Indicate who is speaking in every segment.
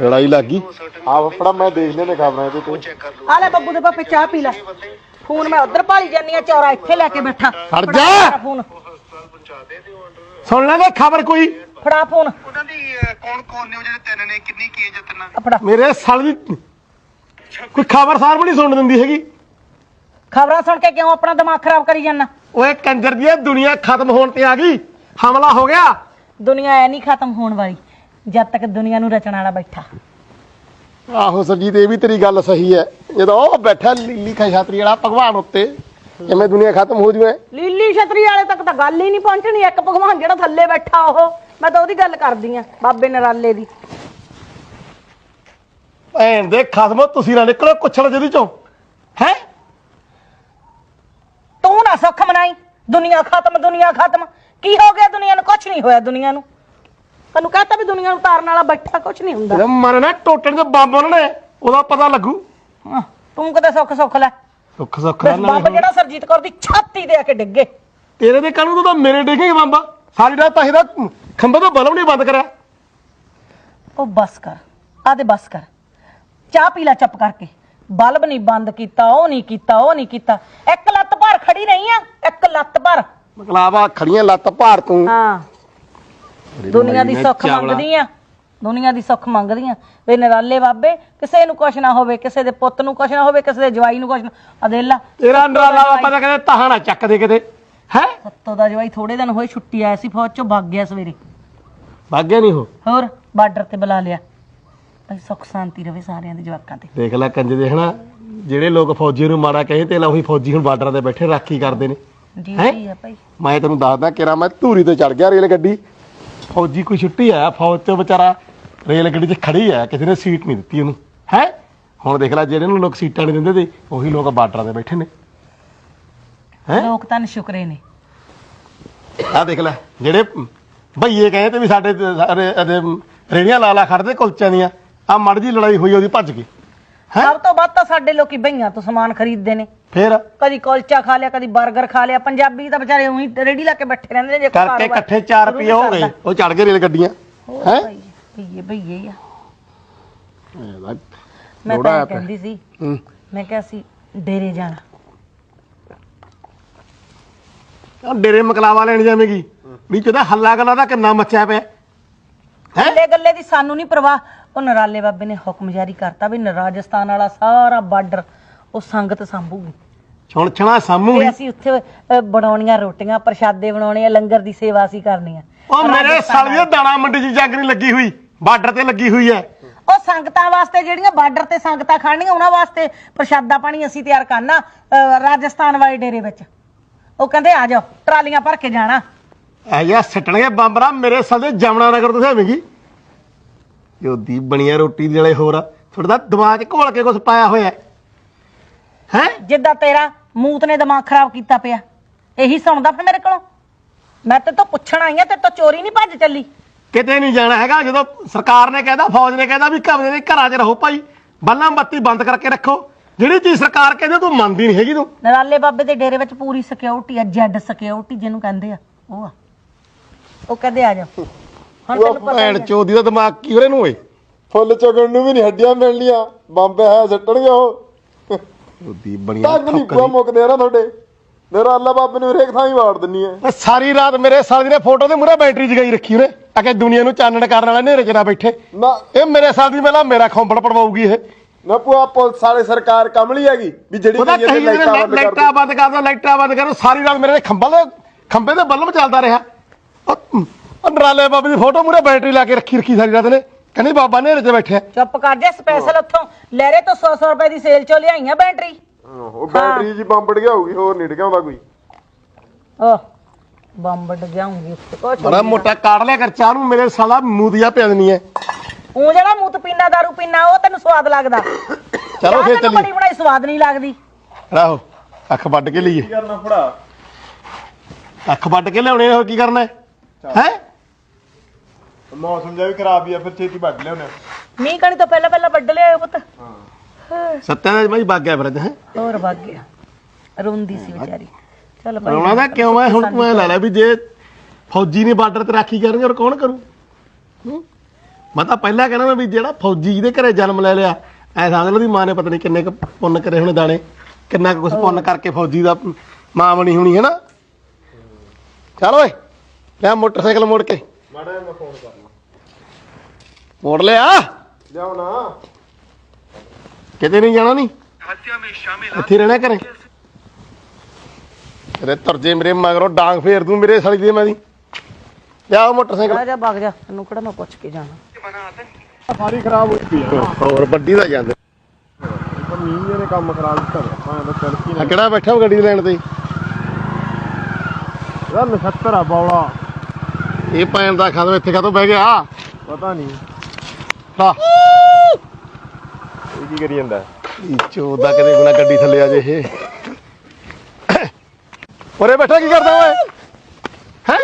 Speaker 1: ਲੜਾਈ ਲੱਗ ਗਈ। ਆ ਫੜਾ ਮੈਂ ਦੇਖ ਲੈਨੇ ਖਬਰਾਂ ਇਹਦੇ ਤੇ।
Speaker 2: ਆ ਲੈ ਬੱਬੂ ਦੇ ਪਾਪੇ ਚਾਹ ਪੀ ਲੈ। ਫੋਨ ਮੈਂ ਉਧਰ ਭਾਲੀ ਜਾਨੀ ਆ ਚੌਰਾ ਇੱਥੇ ਲੈ ਕੇ ਬੈਠਾ।
Speaker 1: ਖੜ ਜਾ।
Speaker 2: ਮੇਰਾ ਫੋਨ।
Speaker 1: ਸੁਣ ਲੈਂਦੇ ਖਬਰ ਕੋਈ।
Speaker 2: ਫੜਾ ਫੋਨ।
Speaker 3: ਉਹਨਾਂ ਦੀ ਕੌਣ ਕੌਣ ਨੇ ਉਹ ਜਿਹੜੇ ਤਿੰਨ ਨੇ? ਕਿੰਨੀ ਕੀ ਏਜ ਤਿੰਨਾਂ
Speaker 2: ਆ ਫੜਾ।
Speaker 1: ਮੇਰੇ ਸਾਲ ਦੀ ਕੋਈ ਖਬਰ ਸਾਰ ਵੀ ਨਹੀਂ ਸੁਣ ਦਿੰਦੀ ਹੈਗੀ।
Speaker 2: ਖਬਰਾਂ ਸੁਣ ਕੇ ਕਿਉਂ ਆਪਣਾ ਦਿਮਾਗ ਖਰਾਬ ਕਰੀ ਜਾਂਦਾ?
Speaker 1: ਓਏ ਕੰਜਰ ਦੀ ਦੁਨੀਆ ਖਤਮ ਹੋਣ ਤੇ ਆ ਗਈ। ਹਮਲਾ ਹੋ ਗਿਆ।
Speaker 2: ਦੁਨੀਆ ਐ ਨਹੀਂ ਖਤਮ ਹੋਣ ਵਾਲੀ। ਜਦ ਤੱਕ ਦੁਨੀਆ ਨੂੰ ਰਚਣ ਵਾਲਾ ਬੈਠਾ।
Speaker 1: ਆਹੋ ਸਰਜੀਤ ਇਹ ਵੀ ਤੇਰੀ ਗੱਲ ਸਹੀ ਹੈ। ਜਦੋਂ ਉਹ ਬੈਠਾ ਲੀਲੀ ਖਸ਼ਾਤਰੀ ਵਾਲਾ ਭਗਵਾਨ ਉੱਤੇ ਕਿਵੇਂ ਦੁਨੀਆ ਖਤਮ ਹੋ ਜੂਏ।
Speaker 2: ਲੀਲੀ ਛਤਰੀ ਵਾਲੇ ਤੱਕ ਤਾਂ ਗੱਲ ਹੀ ਨਹੀਂ ਪਹੁੰਚਣੀ। ਇੱਕ ਭਗਵਾਨ ਜਿਹੜਾ ਥੱਲੇ ਬੈਠਾ ਉਹ ਮੈਂ ਤਾਂ ਉਹਦੀ ਗੱਲ ਕਰਦੀ ਆ ਬਾਬੇ ਨਰਾਲੇ ਦੀ।
Speaker 1: ਭੈਣ ਦੇ ਖਸਮੋ ਤੁਸੀਂ ਨਾ ਨਿਕਲੋ ਕੁਛੜ ਜਿਹਦੀ ਚੋਂ। ਹੈ?
Speaker 2: ਤੂੰ ਨਾ ਸੁੱਖ ਮਨਾਈ। ਦੁਨੀਆ ਖਤਮ ਦੁਨੀਆ ਖਤਮ। ਕੀ ਹੋ ਗਿਆ ਦੁਨੀਆ ਨੂੰ? ਕੁਝ ਨਹੀਂ ਹੋਇਆ ਦੁਨੀਆ ਨੂੰ। ਤੈਨੂੰ ਕਹਤਾ ਵੀ ਦੁਨੀਆ ਨੂੰ ਤਾਰਨ ਵਾਲਾ ਬੈਠਾ ਕੁਝ ਨਹੀਂ ਹੁੰਦਾ।
Speaker 1: ਜਦੋਂ ਮਨ ਨਾ ਟੋਟਣ ਦੇ ਬੰਬ ਉਹਨਾਂ ਨੇ ਉਹਦਾ ਪਤਾ ਲੱਗੂ।
Speaker 2: ਹਾਂ, ਤੂੰ ਕਦੇ ਸੁੱਖ ਸੁੱਖ ਲੈ।
Speaker 1: ਸੁੱਖ ਸੁੱਖ
Speaker 2: ਬਸ ਬੰਬ ਜਿਹੜਾ ਸਰਜੀਤ ਕੌਰ ਦੀ ਛਾਤੀ ਦੇ ਆ ਕੇ ਡਿੱਗੇ।
Speaker 1: ਤੇਰੇ ਦੇ ਕਾਨੂੰ ਤਾਂ ਮੇਰੇ ਡੇਗੇ ਬੰਬ। ਸਾਰੀ ਰਾਤ ਤਾਂ ਇਹਦਾ ਖੰਭੇ ਤੋਂ ਬਲਬ ਨਹੀਂ ਬੰਦ ਕਰਿਆ।
Speaker 2: ਉਹ ਬਸ ਕਰ ਆ ਤੇ ਬਸ ਕਰ। ਚਾਹ ਪੀ ਲੈ ਚੁੱਪ ਕਰਕੇ। ਬਲਬ ਨਹੀਂ ਬੰਦ ਕੀਤਾ ਉਹ ਨਹੀਂ ਕੀਤਾ ਉਹ ਨਹੀਂ ਕੀਤਾ। ਇੱਕ ਲੱਤ ਭਰ ਖੜੀ ਨਹੀਂ ਆ ਇੱਕ ਲੱਤ ਭਰ।
Speaker 1: ਮਕਲਾਵਾ ਖੜੀਆਂ ਲੱਤ ਭਾਰ ਤੂੰ।
Speaker 2: ਹਾਂ। ਦੁਨੀਆ ਦੀ ਸੁੱਖ ਮੰਗਦੀ ਆ ਦੁਨੀਆ ਦੀ ਸੁੱਖ ਮੰਗਦੀ ਆ ਵੇ ਨਰਾਲੇ ਬਾਬੇ ਕਿਸੇ ਨੂੰ ਕੁਛ ਨਾ ਹੋਵੇ ਕਿਸੇ ਦੇ ਪੁੱਤ ਨੂੰ ਕੁਛ ਨਾ ਹੋਵੇ ਕਿਸੇ ਦੇ ਜਵਾਈ ਨੂੰ ਕੁਛ ਨਾ ਅਦੇਲਾ
Speaker 1: ਤੇਰਾ ਨਰਾਲਾ ਬਾਬਾ ਤਾਂ ਕਹਿੰਦੇ ਤਹਾਣਾ ਚੱਕ ਦੇ ਕਿਤੇ। ਹੈ?
Speaker 2: ਸੱਤੋ ਦਾ ਜਵਾਈ ਥੋੜੇ ਦਿਨ ਹੋਏ ਛੁੱਟੀ ਆਇਆ ਸੀ ਫੌਜ ਚੋਂ ਭੱਗ ਗਿਆ ਸਵੇਰੇ।
Speaker 1: ਭਾਗਿਆ ਨਹੀਂ ਹੋ
Speaker 2: ਹੋਰ ਬਾਰਡਰ ਤੇ ਬੁਲਾ ਲਿਆ। ਭਾਈ ਸੁੱਖ ਸ਼ਾਂਤੀ ਰਵੇ ਸਾਰਿਆਂ ਦੇ ਜਵਾਕਾਂ ਤੇ।
Speaker 1: ਦੇਖ ਲੈ ਕੰਜ ਦੇਖਣਾ ਜਿਹੜੇ ਲੋਕ ਫੌਜੀ ਨੂੰ ਮਾੜਾ ਕਹੇ ਤੇ ਲਾ ਉਹੀ ਫੌਜੀ ਹੁਣ ਬਾਰਡਰਾਂ ਤੇ ਬੈਠੇ ਰਾਖੀ ਕਰਦੇ ਨੇ।
Speaker 2: ਜੀ? ਜੀ ਆ ਭਾਈ।
Speaker 1: ਮੈਂ ਤੈਨੂੰ ਦੱਸਦਾ ਕਿਰਾ ਮੈਂ ਧੂਰੀ ਤੇ ਚੜ ਗਿਆ ਰੇਲ ਗੱਡੀ। ਫੌਜੀ ਕੋਈ ਛੁੱਟੀ ਆਇਆ ਫੌਜ ਤੇ ਵਿਚਾਰਾ ਰੇਲ ਗੱਡੀ 'ਚ ਖੜੀ ਆ ਕਿਸੇ ਨੇ ਸੀਟ ਨਹੀਂ ਦਿੱਤੀ ਉਹਨੂੰ। ਹੈ? ਹੁਣ ਦੇਖ ਲੈ ਜਿਹੜੇ ਨੂੰ ਲੋਕ ਸੀਟਾਂ ਨਹੀਂ ਦਿੰਦੇ ਤੇ ਉਹੀ ਲੋਕ ਬਾਰਡਰਾਂ ਤੇ ਬੈਠੇ ਨੇ। ਹੈ?
Speaker 2: ਲੋਕ ਤਾਂ ਸ਼ੁਕਰੇ ਨੇ।
Speaker 1: ਆ ਦੇਖ ਲੈ ਜਿਹੜੇ ਭਈਏ ਕਹੇ ਤੇ ਵੀ ਸਾਡੇ ਤੇ ਸਾਰੇ ਇਹਦੇ ਰੇੜੀਆਂ ਲਾ ਲਾ ਖੜਦੇ ਕੁਲਚਿਆਂ ਦੀਆਂ ਆ ਮੜ ਜੀ ਲੜਾਈ ਹੋਈ ਉਹਦੀ ਭੱਜ ਗਈ। ਹੈਂ?
Speaker 2: ਸਭ ਤੋਂ ਵੱਧ ਤਾਂ ਸਾਡੇ ਲੋਕੀ ਬਈਆਂ ਤੋਂ ਸਮਾਨ ਖਰੀਦਦੇ ਨੇ।
Speaker 1: ਫੇਰ?
Speaker 2: ਕਦੀ ਕੁਲਚਾ ਖਾ ਲਿਆ ਕਦੀ 버ਗਰ ਖਾ ਲਿਆ ਪੰਜਾਬੀ ਤਾਂ ਵਿਚਾਰੇ ਉਹੀ ਰੇੜੀ ਲਾ ਕੇ ਬੈਠੇ ਰਹਿੰਦੇ ਨੇ ਜੇ ਕੋਈ
Speaker 1: ਕਰਕੇ
Speaker 2: ਕਾਰੋਬਾਰ
Speaker 1: ਇਕੱਠੇ 4
Speaker 2: ਸ਼ੁਰੂ
Speaker 1: ਰੁਪਏ
Speaker 2: ਨਹੀਂ
Speaker 1: ਹੋ ਗਏ
Speaker 2: ਕਰਦਾ।
Speaker 1: ਉਹ ਚੜ ਗਏ ਰੇਲ ਗੱਡੀਆਂ।
Speaker 2: ਹੋਰ
Speaker 1: ਹੈ?
Speaker 2: ਭਾਈ, ਬਈਏ ਬਈਏ ਹੀ ਆ ਮੈਂ
Speaker 1: ਲੋੜਾ
Speaker 2: ਤਾਂ
Speaker 1: ਆਇਆ
Speaker 2: ਇਹ ਕਹਿੰਦੀ ਸੀ ਮੈਂ ਕਿਹਾ ਸੀ ਡੇਰੇ ਜਾਣਾ।
Speaker 1: ਆ ਡੇਰੇ ਮਕਲਾਵਾ ਲੈਣ ਜਾਵੇਂਗੀ। ਵੀ ਜਿਹਦਾ ਹੱਲਾ ਗੱਲਾਂ ਦਾ ਕਿੰਨਾ ਮੱਚਿਆ ਪਿਆ।
Speaker 2: ਗੱਲੇ ਗੱਲੇ ਦੀ ਸਾਨੂੰ ਨਹੀਂ ਪਰਵਾਹ। ਉਹ ਨਰਾਲੇ ਬਾਬੇ ਨੇ ਹੁਕਮ ਜਾਰੀ ਕਰਤਾ ਵੀ ਰਾਜਸਥਾਨ ਵਾਲਾ ਸਾਰਾ ਬਾਰਡਰ ਉਹ ਸੰਗਤ ਸੰਭੂਗੀ
Speaker 1: ਛੁਣ ਛਣਾ ਸਾਮੂ
Speaker 2: ਤੇ ਅਸੀਂ ਉੱਥੇ ਅ, ਬਣਾਉਣੀਆਂ ਰੋਟੀਆਂ ਪ੍ਰਸ਼ਾਦੇ ਬਣਾਉਣੇ ਆ ਲੰਗਰ ਦੀ ਸੇਵਾ ਅਸੀਂ ਕਰਨੀ ਆ।
Speaker 1: ਉਹ ਮੇਰੇ ਸਾਲ ਦੀ ਦਾਣਾ ਮੰਡੀ 'ਚ ਜੱਗ ਨਹੀਂ ਲੱਗੀ ਹੋਈ ਬਾਰਡਰ ਤੇ ਲੱਗੀ ਹੋਈ ਹੈ।
Speaker 2: ਉਹ ਸੰਗਤਾਂ ਵਾਸਤੇ ਜਿਹੜੀਆਂ ਬਾਰਡਰ ਤੇ ਸੰਗਤਾਂ ਖੜਨੀਆਂ ਉਹਨਾਂ ਵਾਸਤੇ ਪ੍ਰਸ਼ਾਦਾ ਪਾਣੀ ਅਸੀਂ ਤਿਆਰ ਕਰਨਾ ਅ, ਰਾਜਸਥਾਨ ਵਾਲੇ ਡੇਰੇ ਵਿੱਚ। ਉਹ ਕਹਿੰਦੇ ਆ ਜਾਓ ਟਰਾਲੀਆਂ ਭਰ ਕੇ ਜਾਣਾ।
Speaker 1: ਐਜਾ ਸੱਟਣਗੇ ਬੰਬਰਾ ਮੇਰੇ ਸਾਲ ਦੇ ਜਮਨਾ ਨਗਰ ਤੋਂ ਆਵੇਂਗੀ ਯੋਦੀ ਬਣੀਆਂ ਰੋਟੀ ਦੇ ਵਾਲੇ ਹੋਰ ਥੋੜਾ ਦਿਮਾਗ 'ਚ ਘੋਲ ਕੇ ਕੁਝ ਪਾਇਆ ਹੋਇਆ ਹੈ। ਹੈਂ?
Speaker 2: ਜਿੱਦਾਂ ਤੇਰਾ ਮੂਤ ਨੇ ਦਿਮਾਗ ਖਰਾਬ ਕੀਤਾ ਪਿਆ ਇਹੀ ਸੁਣਦਾ ਫਿਰ ਮੇਰੇ ਕੋਲੋਂ? ਮੈਂ ਤੇ ਤੋਂ ਪੁੱਛਣ ਆਈ ਆ ਤੇ ਤੋਂ ਚੋਰੀ ਨਹੀਂ ਭੱਜ ਚੱਲੀ।
Speaker 1: ਕਿਤੇ ਨਹੀਂ ਜਾਣਾ ਹੈਗਾ ਜਦੋਂ ਸਰਕਾਰ ਨੇ ਕਹਿੰਦਾ ਫੌਜ ਨੇ ਕਹਿੰਦਾ ਵੀ ਕਮਰੇ ਦੇ ਘਰਾਂ 'ਚ ਰਹੋ ਭਾਈ ਬੱਲਾਂ ਬੱਤੀ ਬੰਦ ਕਰਕੇ ਰੱਖੋ। ਜਿਹੜੀ ਚੀਜ਼ ਸਰਕਾਰ ਕਹਿੰਦੀ ਤੂੰ ਮੰਨਦੀ ਨਹੀਂ ਹੈਗੀ ਤੂੰ।
Speaker 2: ਨਰਾਲੇ ਬਾਬੇ ਦੇ ਡੇਰੇ ਵਿੱਚ ਪੂਰੀ ਸਿਕਿਉਰਿਟੀ ਆ ਜੈਡ ਸਿਕਿਉਰਿਟੀ ਜਿਹਨੂੰ ਕਹਿੰਦੇ ਆ ਉਹ ਆ। ਉਹ ਕਹਿੰਦੇ ਆ ਜਾ ਹੁਣ ਤੈਨੂੰ ਪਤਾ
Speaker 1: ਭੈਣ
Speaker 2: ਹੀ ਆ।
Speaker 1: ਚੋਦੀ ਦਾ ਦਿਮਾਗ ਕੀ ਉਹਰੇ ਨੂੰ ਓਏ?
Speaker 4: ਫੁੱਲ ਚਗਣ ਨੂੰ ਵੀ ਨਹੀਂ ਹੱਡੀਆਂ ਮਿਲਣੀਆਂ। ਬੰਬ ਹੈ ਸੱਟਣਗੇ ਉਹ।
Speaker 1: ਉਹਦੀ ਬਣੀਆਂ
Speaker 4: ਤੱਕ ਨਹੀਂ ਪੂਆ ਮੁੱਕਦੇ ਆ ਨਾ ਤੁਹਾਡੇ। ਮੇਰਾ ਅੱਲਾ ਬਾਬੇ ਨੂੰ ਹਰੇਕ ਥਾਂ ਹੀ ਵਾੜ ਦਿੰਨੀ ਹੈ।
Speaker 1: ਸਾਰੀ ਰਾਤ ਮੇਰੇ ਸਾਲ ਦੀ ਨੇ ਫੋਟੋ ਦੇ ਮੂਰੇ ਬੈਟਰੀ ਜਗਾਈ ਰੱਖੀ ਉਹਨੇ ਤਾਂ ਕਿ ਦੁਨੀਆ ਨੂੰ ਚਾਨਣ ਕਰਨ ਵਾਲਾ ਹਨੇਰੇ 'ਚ ਨਾ ਬੈਠੇ।
Speaker 4: ਨਾ।
Speaker 1: ਇਹ ਮੇਰੇ ਸਾਲ ਦੀ ਪਹਿਲਾਂ ਮੇਰਾ ਖੌਂਪੜ ਪੜਵਾਉਗੀ ਇਹ।
Speaker 4: ਨਾ ਪੂਆ ਪੁਲਿਸ ਵਾਲੇ ਸਰਕਾਰ ਕਮਲੀ ਹੈਗੀ ਵੀ ਜਿਹੜੀ
Speaker 1: ਉਹਦਾ ਕਹੀ
Speaker 4: ਲਾਈਟਾਂ ਬੰਦ ਕਰ
Speaker 1: ਦੋ ਲਾਈਟਾਂ ਬੰਦ ਕਰੋ ਸਾਰੀ ਰਾਤ ਮੇਰੇ ਖੰਭਾਂ ਦੇ ਖੰਭੇ ਦੇ ਬੱਲਬ ਚੱਲਦਾ ਰਿਹਾ। ਨਰਾਲੇ ਬਾਬੇ ਦੀ ਫੋਟੋ ਮੂਰੇ ਬੈਟਰੀ ਲਾ ਕੇ ਰੱਖੀ ਰੱਖੀ ਸਾਰੀ ਰਾਤ ਨੇ। ਕਹਿੰਦੀ ਬਾਬਾ ਹਨੇਰੇ 'ਚ ਬੈਠਿਆ।
Speaker 2: ਚੁੱਪ ਕਰ ਜਾ ਸਪੈਸ਼ਲ ਉੱਥੋਂ। ਲਹਿਰੇ ਤੋਂ 100 100 ਰੁਪਏ ਦੀ ਸੇਲ ਚੋਂ ਲਿਆਈਆਂ ਬੈਟਰੀ
Speaker 4: ਉਹ ਬੈਟਰੀ ਜੀ ਬੰਬ ਡਿਆ ਹੋਊਗੀ ਹੋਰ ਨਹੀਂ ਡਿਗਾਉਂਦਾ ਕੋਈ।
Speaker 2: ਓ ਬੰਬ ਡਗਾਉਂਗੀ ਉੱਥੇ। ਕੁਛ
Speaker 1: ਬੜਾ ਮੋਟਾ ਕਾੜ ਲਿਆ ਕਰ ਚਾਹ ਨੂੰ ਮੇਰੇ ਸਾਲਾ ਮੂਦੀਆ ਪਿਆ ਦੇਣੀ ਹੈ
Speaker 2: ਉਹ ਜਿਹੜਾ ਮੂਤ ਪੀਣਾ ਦਾਰੂ ਪੀਣਾ ਉਹ ਤੈਨੂੰ ਸਵਾਦ ਲੱਗਦਾ।
Speaker 1: ਚਲੋ ਫੇਰ ਚੱਲੀ
Speaker 2: ਬਣੀ ਬਣਾਈ ਸਵਾਦ ਨਹੀਂ ਲੱਗਦੀ।
Speaker 1: ਰਾਹੋ ਅੱਖ ਵੱਢ ਕੇ ਲਈਏ।
Speaker 4: ਕਰਨਾ ਫੜਾ
Speaker 1: ਅੱਖ ਵੱਢ ਕੇ ਲਿਆਉਣੇ ਹੋਰ ਕੀ ਕਰਨਾ ਹੈ? ਹੈ?
Speaker 4: ਮੌਸਮ ਜਿਹਾ ਵੀ ਖਰਾਬ ਹੀ ਆ ਫਿਰ ਛੇਤੀ ਵੱਢ ਲਿਆਉਣੇ
Speaker 2: ਮੀਂਹ ਕਣੀ ਤੋਂ ਪਹਿਲਾਂ ਪਹਿਲਾਂ ਵੱਢ ਲਿਆ ਪੁੱਤ।
Speaker 1: ਸੱਤਿਆ ਦਾ ਬਾਈ ਵਗ ਗਿਆ ਫਿਰ ਅੱਜ ਹੈ?
Speaker 2: ਹੋਰ ਵਗ ਗਿਆ। ਰੋਂਦੀ ਸੀ ਵਿਚਾਰੀ। ਚੱਲ ਭਾਈ
Speaker 1: ਰੋਣਾ ਦਾ ਕਿਉਂ ਹੈ ਹੁਣ ਤੂੰ ਐ ਲੈ ਲੈ ਵੀ ਜੇ ਫੌਜੀ ਨੇ ਬਾਰਡਰ ਤੇ ਰਾਖੀ ਕਰਨਗੇ ਔਰ ਕੌਣ ਕਰੂ? ਹੂੰ? ਮੈਂ ਤਾਂ ਪਹਿਲਾਂ ਕਹਿਣਾ ਮੈਂ ਵੀ ਜਿਹੜਾ ਫੌਜੀ ਜਿਹਦੇ ਘਰੇ ਜਨਮ ਲੈ ਲਿਆ ਐ ਸਮਝ ਲਓ ਦੀ ਮਾਂ ਨੇ ਪਤਾ ਨਹੀਂ ਕਿੰਨੇ ਕੁ ਪੁੰਨ ਕਰੇ ਹੋਣੇ ਦਾਣੇ ਕਿੰਨਾ ਕੁ ਕੁਛ ਪੁੰਨ ਕਰਕੇ ਫੌਜੀ ਦਾ ਮਾਂ ਬਣੀ ਹੋਣੀ ਹੈ ਨਾ ਚੱਲ ਓਏ। ਲੈ ਮੋਟਰਸਾਈਕਲ ਮੋੜ ਕੇ
Speaker 4: ਮਾੜਾ ਮੈਂ ਫੋਨ ਕਰਨਾ
Speaker 1: ਮੋੜ ਲਿਆ
Speaker 4: ਲਿਆਓ ਨਾ
Speaker 1: ਕਿਤੇ ਨਹੀਂ ਜਾਣਾ ਨਹੀਂ
Speaker 3: हत्या में शामिल
Speaker 1: ਇੱਥੇ ਰਹਿਣਾ ਘਰੇ ਤੇਰੇ ਤਰਜੇ ਮੇਰੇ ਮਗਰੋਂ ਡਾਂਗ ਫੇਰ ਦੂੰ ਮੇਰੇ ਸੜੀ ਦੀ ਮੈਂ ਦੀ ਲਿਆ ਉਹ ਮੋਟਰਸਾਈਕਲ
Speaker 2: ਆ ਜਾ ਵਗ ਜਾ ਤੈਨੂੰ ਕਿਹੜਾ ਮੈਂ ਪੁੱਛ ਕੇ ਜਾਣਾ
Speaker 3: बना आतंकी
Speaker 4: ਸਾਰੀ ਖਰਾਬ ਹੋਈ ਪਈ ਆ
Speaker 1: ਹੋਰ ਵੱਡੀ ਦਾ ਜਾਂਦੇ
Speaker 4: ਪਰ ਮੀਂਹ ਨੇ ਕੰਮ ਖਰਾਬ ਕੀਤਾ ਵਾ ਭਾਂ ਦਾ ਚੱਲ ਕੀ
Speaker 1: ਆ ਕਿਹੜਾ ਬੈਠਾ ਉਹ ਗੱਡੀ ਦੀ ਲੈਣ ਤੇ
Speaker 4: ਇਹਦਾ ਨਛੱਤਰ ਆ ਬੌਲਾ
Speaker 1: ਇਹ ਪੈਣ ਦਾ ਖਤਮ ਇੱਥੇ ਕਦੋਂ ਬਹਿ ਗਿਆ।
Speaker 4: ਪਤਾ ਨਹੀਂ
Speaker 1: ਲਾ।
Speaker 4: ਇਹ ਕੀ ਕਰੀ ਜਾਂਦਾ?
Speaker 1: ਇਹ ਚੋਦਾ ਕਦੇ ਗੁਣਾ ਗੱਡੀ ਥੱਲੇ ਆ ਜੇ ਇਹ। ਉਰੇ ਬੈਠਾ ਕੀ ਕਰਦਾ ਓਏ? ਹੈ?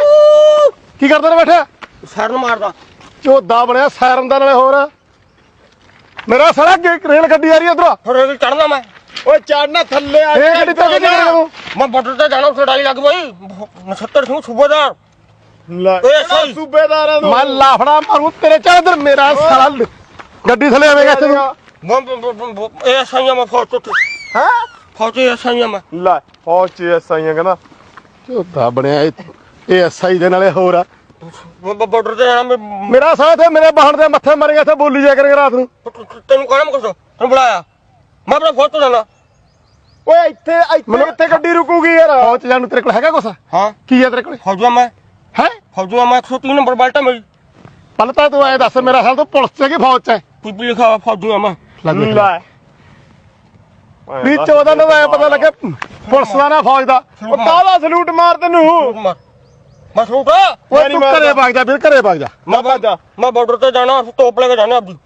Speaker 1: ਕੀ ਕਰਦਾ ਨੇ ਬੈਠਾ?
Speaker 5: ਸਰਨ ਮਾਰਦਾ।
Speaker 1: ਚੋਦਾ ਬਣਿਆ ਸਾਇਰਨ ਦਾ ਨਾਲੇ ਹੋਰ। ਮੇਰਾ ਗੇ- ਰੇਲ ਗੱਡੀ ਆ ਰਹੀ ਉਧਰ
Speaker 5: ਫਿਰ ਇਹ ਚੜਨਾ ਮੈਂ।
Speaker 4: ਓਏ ਚੜਨਾ ਥੱਲੇ ਆ
Speaker 1: ਇਹ ਗੱਡੀ ਤੋਂ
Speaker 5: ਮੈਂ ਬਾਰਡਰ ਤੇ ਜਾਣਾ ਉੱਥੇ ਡਾਈ ਲੱਗ ਪਈ। 79 ਸਿੰਘ ਸੂਬੇਦਾਰ।
Speaker 4: ਲੈ
Speaker 5: ਓਏ ਸਹੀ।
Speaker 4: ਸੂਬੇਦਾਰਾਂ ਨੂੰ।
Speaker 1: ਮੈਂ ਲਾਫੜਾ ਮਾਰੂ ਤੇਰੇ ਚਾਹ ਇਧਰ ਮੇਰਾ ਸਾਲਾ ਲ- ਗੱਡੀ ਥੱਲੇ ਆਵੇਂਗਾ ਇੱਥੇ ਤੂੰ।
Speaker 5: ਮੈਂ ਬ- ਬ- ਬ- ਇਹ ਸਾਈਆਂ ਮੈਂ ਫੌਜ ਤੋਂ
Speaker 4: ਹੈ?
Speaker 5: ਫੌਜ ਇਹ ਸਾਈਆਂ ਮੈਂ।
Speaker 4: ਲੈ ਫੌਜ ਚ ਐਸਾਈਆਂ ਕਹਿੰਦਾ
Speaker 1: ਚੋਦਾ ਬਣਿਆ ਇਹ ਇਹ ਐਸਆਈ ਦੇ ਨਾਲੇ ਹੋਰ ਆ।
Speaker 5: ਮੈਂ ਬਾਰਡਰ ਤੇ ਜਾਣਾ ਮੈਂ
Speaker 1: ਮੇਰਾ ਸਾਥ ਹੈ ਮੇਰੇ ਬਾਹਣ ਦੇ ਮੱਥੇ ਮਰੇਗਾ ਇੱਥੇ ਬੋਲੀ ਜਾ ਕਰੇਗਾ ਰਾਤ ਨੂੰ।
Speaker 5: ਤੈਨੂੰ ਕਹਿਣਾ ਮੈਂ ਕੁਛ? ਤੈਨੂੰ ਬੁਲਾਇਆ। ਮੈਂ ਆਪਣਾ ਤੋਂ ਜਾਣਾ।
Speaker 4: ਓਏ ਇੱਥੇ ਇੱਥੇ ਕਿੱਥੇ ਗੱਡੀ ਰੁਕੂਗੀ ਯਾਰ?
Speaker 1: ਫੌਜ ਚ ਜਾਣ ਨੂੰ ਤੇਰੇ ਕੋਲ ਹੈਗਾ ਕੁਛ?
Speaker 5: ਹਾਂ
Speaker 1: ਕੀ ਹੈ ਤੇਰੇ ਕੋਲ?
Speaker 5: ਫੌਜਾ ਮੈਂ।
Speaker 1: ਹੈ
Speaker 5: ਫੌਜਾ ਮੈਂ 103 ਨੰਬਰ ਬਲਟਾ ਮੇਰੀ
Speaker 1: ਪਹਿਲਾਂ ਤਾਂ ਤੂੰ ਐ ਦੱਸ ਮੇਰਾ ਸਾਲ ਤੋਂ ਪੁਲਿਸ ਚ ਹੈ ਕਿ ਫੌਜ ਚ ਹੈ
Speaker 5: ਪੀਪੀ ਲਿਖਾ ਫੌਜਾ ਮੈਂ
Speaker 1: ਲੈ ਲੈ।
Speaker 4: ਲੈ
Speaker 1: ਵੀ 14 ਨੂੰ ਐ ਪਤਾ ਲੱਗੇ ਪੁਲਿਸ ਦਾ ਨਾ ਫੌਜ ਦਾ
Speaker 4: ਉਹ ਕਾਹਦਾ ਸਲੂਟ ਮਾਰ ਤੈਨੂੰ
Speaker 5: ਮਾਰ ਬਸ ਰੂਟ
Speaker 1: ਓਏ
Speaker 4: ਨਹੀਂ
Speaker 1: ਤੂੰ। ਘਰੇ ਵਗ ਜਾ ਵੀਰ ਘਰੇ ਵਗ ਜਾ
Speaker 5: ਮੈਂ
Speaker 4: ਭੱਜਾ।
Speaker 5: ਮੈਂ ਬਾਰਡਰ ਤੇ ਜਾਣਾ ਤੋਪ ਲੈ ਕੇ ਜਾਣਾ ਆਪਦੀ